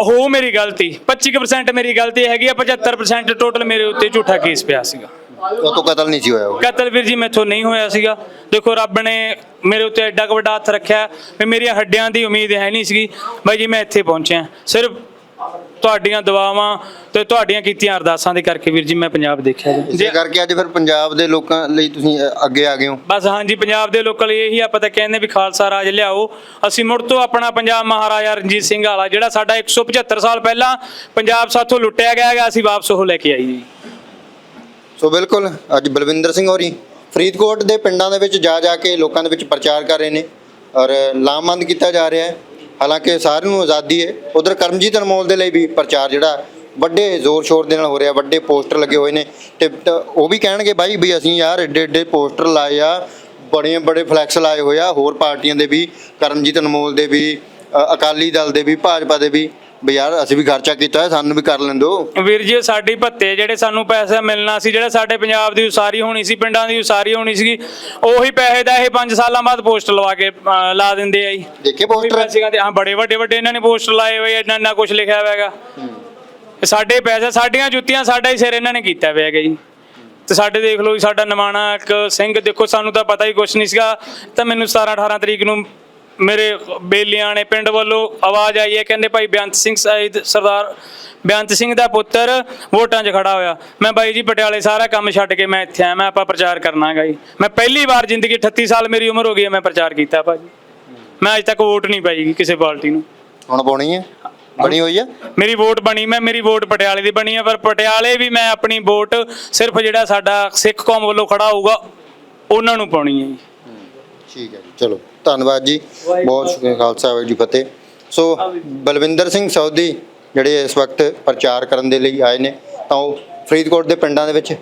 ਹੋ ਮੇਰੀ ਗਲਤੀ 25% ਮੇਰੀ ਗਲਤੀ ਹੈਗੀ ਆ 75% ਟੋਟਲ ਮੇਰੇ ਉੱਤੇ ਝੂਠਾ ਕੇਸ ਪਿਆ ਸੀਗਾ। ਉਹ ਤੋਂ ਕਤਲ ਨਹੀਂ ਸੀ ਹੋਇਆ ਉਹ। ਕਤਲ ਵੀਰ ਜੀ ਮੈਥੋਂ ਨਹੀਂ ਹੋਇਆ ਸੀਗਾ। ਦੇਖੋ ਰੱਬ ਨੇ ਮੇਰੇ ਉੱਤੇ ਐਡਾ ਕੁ ਵੱਡਾ ਹੱਥ ਰੱਖਿਆ ਵੀ ਮੇਰੀਆਂ ਹੱਡਿਆਂ ਦੀ ਉਮੀਦ ਹੈ ਨਹੀਂ ਸੀਗੀ। ਬਾਈ ਜੀ ਮੈਂ ਇੱਥੇ ਪਹੁੰਚਿਆ। ਸਿਰਫ ਤੁਹਾਡੀਆਂ ਦੁਆਵਾਂ ਤੇ ਤੁਹਾਡੀਆਂ ਕੀਤੀਆਂ ਅਰਦਾਸਾਂ ਦੇ ਕਰਕੇ ਵੀਰ ਜੀ ਮੈਂ ਪੰਜਾਬ ਦੇਖਿਆ ਜੀ। ਇਸੇ ਕਰਕੇ ਅੱਜ ਫਿਰ ਪੰਜਾਬ ਦੇ ਲੋਕਾਂ ਲਈ ਤੁਸੀਂ ਅ, ਅੱਗੇ ਆ ਗਏ ਹੋ। ਬਸ ਹਾਂਜੀ ਪੰਜਾਬ ਦੇ ਲੋਕਾਂ ਲਈ ਇਹੀ ਆਪਾਂ ਤਾਂ ਕਹਿੰਦੇ ਵੀ ਖਾਲਸਾ ਰਾਜ ਲਿਆਓ। ਅਸੀਂ ਮੁੜ ਤੋਂ ਆਪਣਾ ਪੰਜਾਬ ਮਹਾਰਾਜਾ ਰਣਜੀਤ ਸਿੰਘ ਵਾਲਾ ਜਿਹੜਾ ਸਾਡਾ 175 ਸਾਲ ਪਹਿਲਾਂ ਪੰਜਾਬ ਸਾਥੋਂ ਲੁੱਟਿਆ ਗਿਆ ਹੈਗਾ ਅਸੀਂ ਵਾਪਸ ਉਹ ਲੈ ਕੇ ਆਈ ਜੀ। ਸੋ ਬਿਲਕੁਲ, ਅੱਜ ਬਲਵਿੰਦਰ ਸਿੰਘ ਹੋਰੀ ਫਰੀਦਕੋਟ ਦੇ ਪਿੰਡਾਂ ਦੇ ਵਿੱਚ ਜਾ ਜਾ ਕੇ ਲੋਕਾਂ ਦੇ ਵਿੱਚ ਪ੍ਰਚਾਰ ਕਰ ਰਹੇ ਨੇ ਔਰ ਲਾਮਬੰਦ ਕੀਤਾ ਜਾ ਰਿਹਾ ਹੈ। ਹਾਲਾਂਕਿ ਸਾਰਿਆਂ ਨੂੰ ਆਜ਼ਾਦੀ ਹੈ। ਉਧਰ ਕਰਮਜੀਤ ਅਨਮੋਲ ਦੇ ਲਈ ਵੀ ਪ੍ਰਚਾਰ ਜਿਹੜਾ ਵੱਡੇ ਜ਼ੋਰ ਸ਼ੋਰ ਦੇ ਨਾਲ ਹੋ ਰਿਹਾ, ਵੱਡੇ ਪੋਸਟਰ ਲੱਗੇ ਹੋਏ ਨੇ ਤੇ ਉਹ ਵੀ ਕਹਿਣਗੇ ਬਾਈ ਵੀ ਅਸੀਂ ਯਾਰ ਏਡੇ ਏਡੇ ਪੋਸਟਰ ਲਾਏ ਆ ਬੜੇ ਬੜੇ ਫਲੈਕਸ ਲਾਏ ਹੋਏ ਆ, ਹੋਰ ਪਾਰਟੀਆਂ ਦੇ ਵੀ, ਕਰਮਜੀਤ ਅਨਮੋਲ ਦੇ ਵੀ ਅਕਾਲੀ ਦਲ ਦੇ ਵੀ, ਭਾਜਪਾ ਦੇ ਵੀ। ਵੀ ਯਾਰ ਅਸੀਂ ਵੀ ਖਰਚਾ ਕੀਤਾ ਹੈ ਸਾਨੂੰ ਵੀ ਕਰ ਲੈਂਦੋ ਵੀਰ ਜੀ ਸਾਡੀ ਭੱਤੇ ਜਿਹੜੇ ਸਾਨੂੰ ਪੈਸਾ ਮਿਲਣਾ ਸੀ ਜਿਹੜੇ ਸਾਡੇ ਪੰਜਾਬ ਦੀ ਉਸਾਰੀ ਹੋਣੀ ਸੀ ਪਿੰਡਾਂ ਦੀ ਉਸਾਰੀ ਹੋਣੀ ਸੀਗੀ ਉਹੀ ਪੈਸੇ ਦਾ ਇਹ 5 ਸਾਲਾਂ ਬਾਅਦ ਪੋਸਟ ਲਵਾ ਕੇ ਲਾ ਦਿੰਦੇ ਆ ਜੀ। ਦੇਖੇ ਉਹੀ ਪੋਸਟਰ ਪੈਸੇ ਦੇ ਹਾਂ ਬੜੇ ਵੱਡੇ ਵੱਡੇ ਇਹਨਾਂ ਨੇ ਪੋਸਟ ਲਾਏ ਹੋਏ ਆ, ਇੰਨਾ ਇੰਨਾ ਕੁਝ ਲਿਖਿਆ ਹੋਇਆ ਹੈਗਾ। ਸਾਡੇ ਪੈਸੇ ਸਾਡੀਆਂ ਜੁੱਤੀਆਂ ਸਾਡਾ ਹੀ ਸਿਰ ਇਹਨਾਂ ਨੇ ਕੀਤਾ ਹੋਇਆ ਹੈਗਾ ਜੀ। ਤੇ ਸਾਡੇ ਦੇਖ ਲਓ ਜੀ ਸਾਡਾ ਨਵਾਣਾ ਇੱਕ ਸਿੰਘ ਦੇਖੋ ਸਾਨੂੰ ਤਾਂ ਪਤਾ ਹੀ ਕੁਝ ਨਹੀਂ ਸੀਗਾ। ਤਾਂ ਮੈਨੂੰ 17 18 ਤਰੀਕ ਨੂੰ ਮੇਰੇ ਬੇਲੀਆਂ ਨੇ ਪਿੰਡ ਵੱਲੋਂ ਆਵਾਜ਼ ਆਈ ਹੈ ਕਹਿੰਦੇ ਭਾਈ ਬੇਅੰਤ ਸਿੰਘ ਸ਼ਹੀਦ ਸਰਦਾਰ ਬੇਅੰਤ ਸਿੰਘ ਦਾ ਪੁੱਤਰ ਵੋਟਾਂ 'ਚ ਖੜਾ ਹੋਇਆ। ਮੈਂ ਬਾਈ ਜੀ ਪਟਿਆਲੇ ਸਾਰਾ ਕੰਮ ਛੱਡ ਕੇ ਮੈਂ ਇੱਥੇ ਆਇਆ ਮੈਂ ਆਪਾਂ ਪ੍ਰਚਾਰ ਕਰਨਾ ਹੈਗਾ ਜੀ। ਮੈਂ ਪਹਿਲੀ ਵਾਰ ਜ਼ਿੰਦਗੀ 38 ਸਾਲ ਮੇਰੀ ਉਮਰ ਹੋ ਗਈ ਹੈ ਮੈਂ ਪ੍ਰਚਾਰ ਕੀਤਾ ਭਾਜੀ। ਮੈਂ ਅੱਜ ਤੱਕ ਵੋਟ ਨਹੀਂ ਪਾਈ ਕਿਸੇ ਪਾਰਟੀ ਨੂੰ। ਹੁਣ ਪਾਉਣੀ ਹੈ? ਬਣੀ ਹੋਈ ਹੈ? ਮੇਰੀ ਵੋਟ ਬਣੀ ਮੈਂ ਮੇਰੀ ਵੋਟ ਪਟਿਆਲੇ ਦੀ ਬਣੀ ਆ ਪਰ ਪਟਿਆਲੇ ਵੀ ਮੈਂ ਆਪਣੀ ਵੋਟ ਸਿਰਫ ਜਿਹੜਾ ਸਾਡਾ ਸਿੱਖ ਕੌਮ ਵੱਲੋਂ ਖੜਾ ਹੋਊਗਾ ਉਹਨਾਂ ਨੂੰ ਪਾਉਣੀ ਹੈ ਜੀ। ਠੀਕ ਹੈ ਜੀ ਚਲੋ। ਧੰਨਵਾਦ ਜੀ। ਬਹੁਤ ਸ਼ੁਕਰੀਆ ਖਾਲਸਾ ਵਾਹਿਗੁਰੂ ਜੀ ਫਤਿਹ। ਸੋ, ਬਲਵਿੰਦਰ ਸਿੰਘ ਸੌਦੀ ਜਿਹੜੇ ਇਸ ਵਕਤ ਪ੍ਰਚਾਰ ਕਰਨ ਦੇ ਲਈ ਆਏ ਨੇ, ਤਾਂ ਉਹ ਫਰੀਦਕੋਟ ਦੇ ਪਿੰਡਾਂ ਦੇ ਵਿੱਚ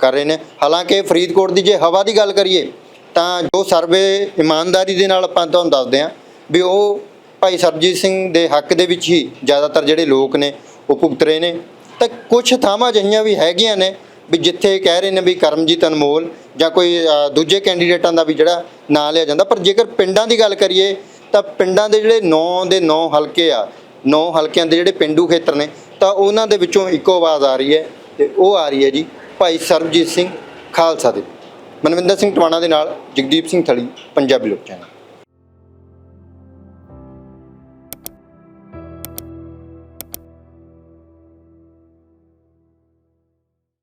ਕਰ ਰਹੇ ਨੇ। ਹਾਲਾਂਕਿ ਫਰੀਦਕੋਟ ਦੀ ਜੇ ਹਵਾ ਦੀ ਗੱਲ ਕਰੀਏ, ਤਾਂ ਜੋ ਸਰਵੇ ਇਮਾਨਦਾਰੀ ਦੇ ਨਾਲ ਆਪਾਂ ਤੁਹਾਨੂੰ ਦੱਸਦੇ ਹਾਂ ਵੀ ਉਹ ਭਾਈ ਸਰਬਜੀਤ ਸਿੰਘ ਦੇ ਹੱਕ ਦੇ ਵਿੱਚ ਹੀ ਜ਼ਿਆਦਾਤਰ ਜਿਹੜੇ ਲੋਕ ਨੇ, ਉਹ ਭੁਗਤ ਰਹੇ ਨੇ। ਤਾਂ ਕੁਝ ਥਾਵਾਂ ਅਜਿਹੀਆਂ ਵੀ ਹੈਗੀਆਂ ਨੇ ਵੀ ਜਿੱਥੇ ਕਹਿ ਰਹੇ ਨੇ ਵੀ ਕਰਮਜੀਤ ਅਨਮੋਲ ਜਾਂ ਕੋਈ ਦੂਜੇ ਕੈਂਡੀਡੇਟਾਂ ਦਾ ਵੀ ਜਿਹੜਾ ਨਾਂ ਲਿਆ ਜਾਂਦਾ, ਪਰ ਜੇਕਰ ਪਿੰਡਾਂ ਦੀ ਗੱਲ ਕਰੀਏ, ਤਾਂ ਪਿੰਡਾਂ ਦੇ ਜਿਹੜੇ 9 ਦੇ 9 ਹਲਕੇ ਆ 9 ਹਲਕਿਆਂ ਦੇ ਜਿਹੜੇ ਪਿੰਡੂ ਖੇਤਰ ਨੇ, ਤਾਂ ਉਹਨਾਂ ਦੇ ਵਿੱਚੋਂ ਇੱਕੋ ਆਵਾਜ਼ ਆ ਰਹੀ ਹੈ ਤੇ ਉਹ ਆ ਰਹੀ ਹੈ ਜੀ ਭਾਈ ਸਰਬਜੀਤ ਸਿੰਘ ਖਾਲਸਾ ਦੇ। ਮਨਵਿੰਦਰ ਸਿੰਘ ਟਵਾਣਾ ਦੇ ਨਾਲ ਜਗਦੀਪ ਸਿੰਘ ਥਲੀ, ਪੰਜਾਬੀ ਲੋਕ ਚੈਨਲ।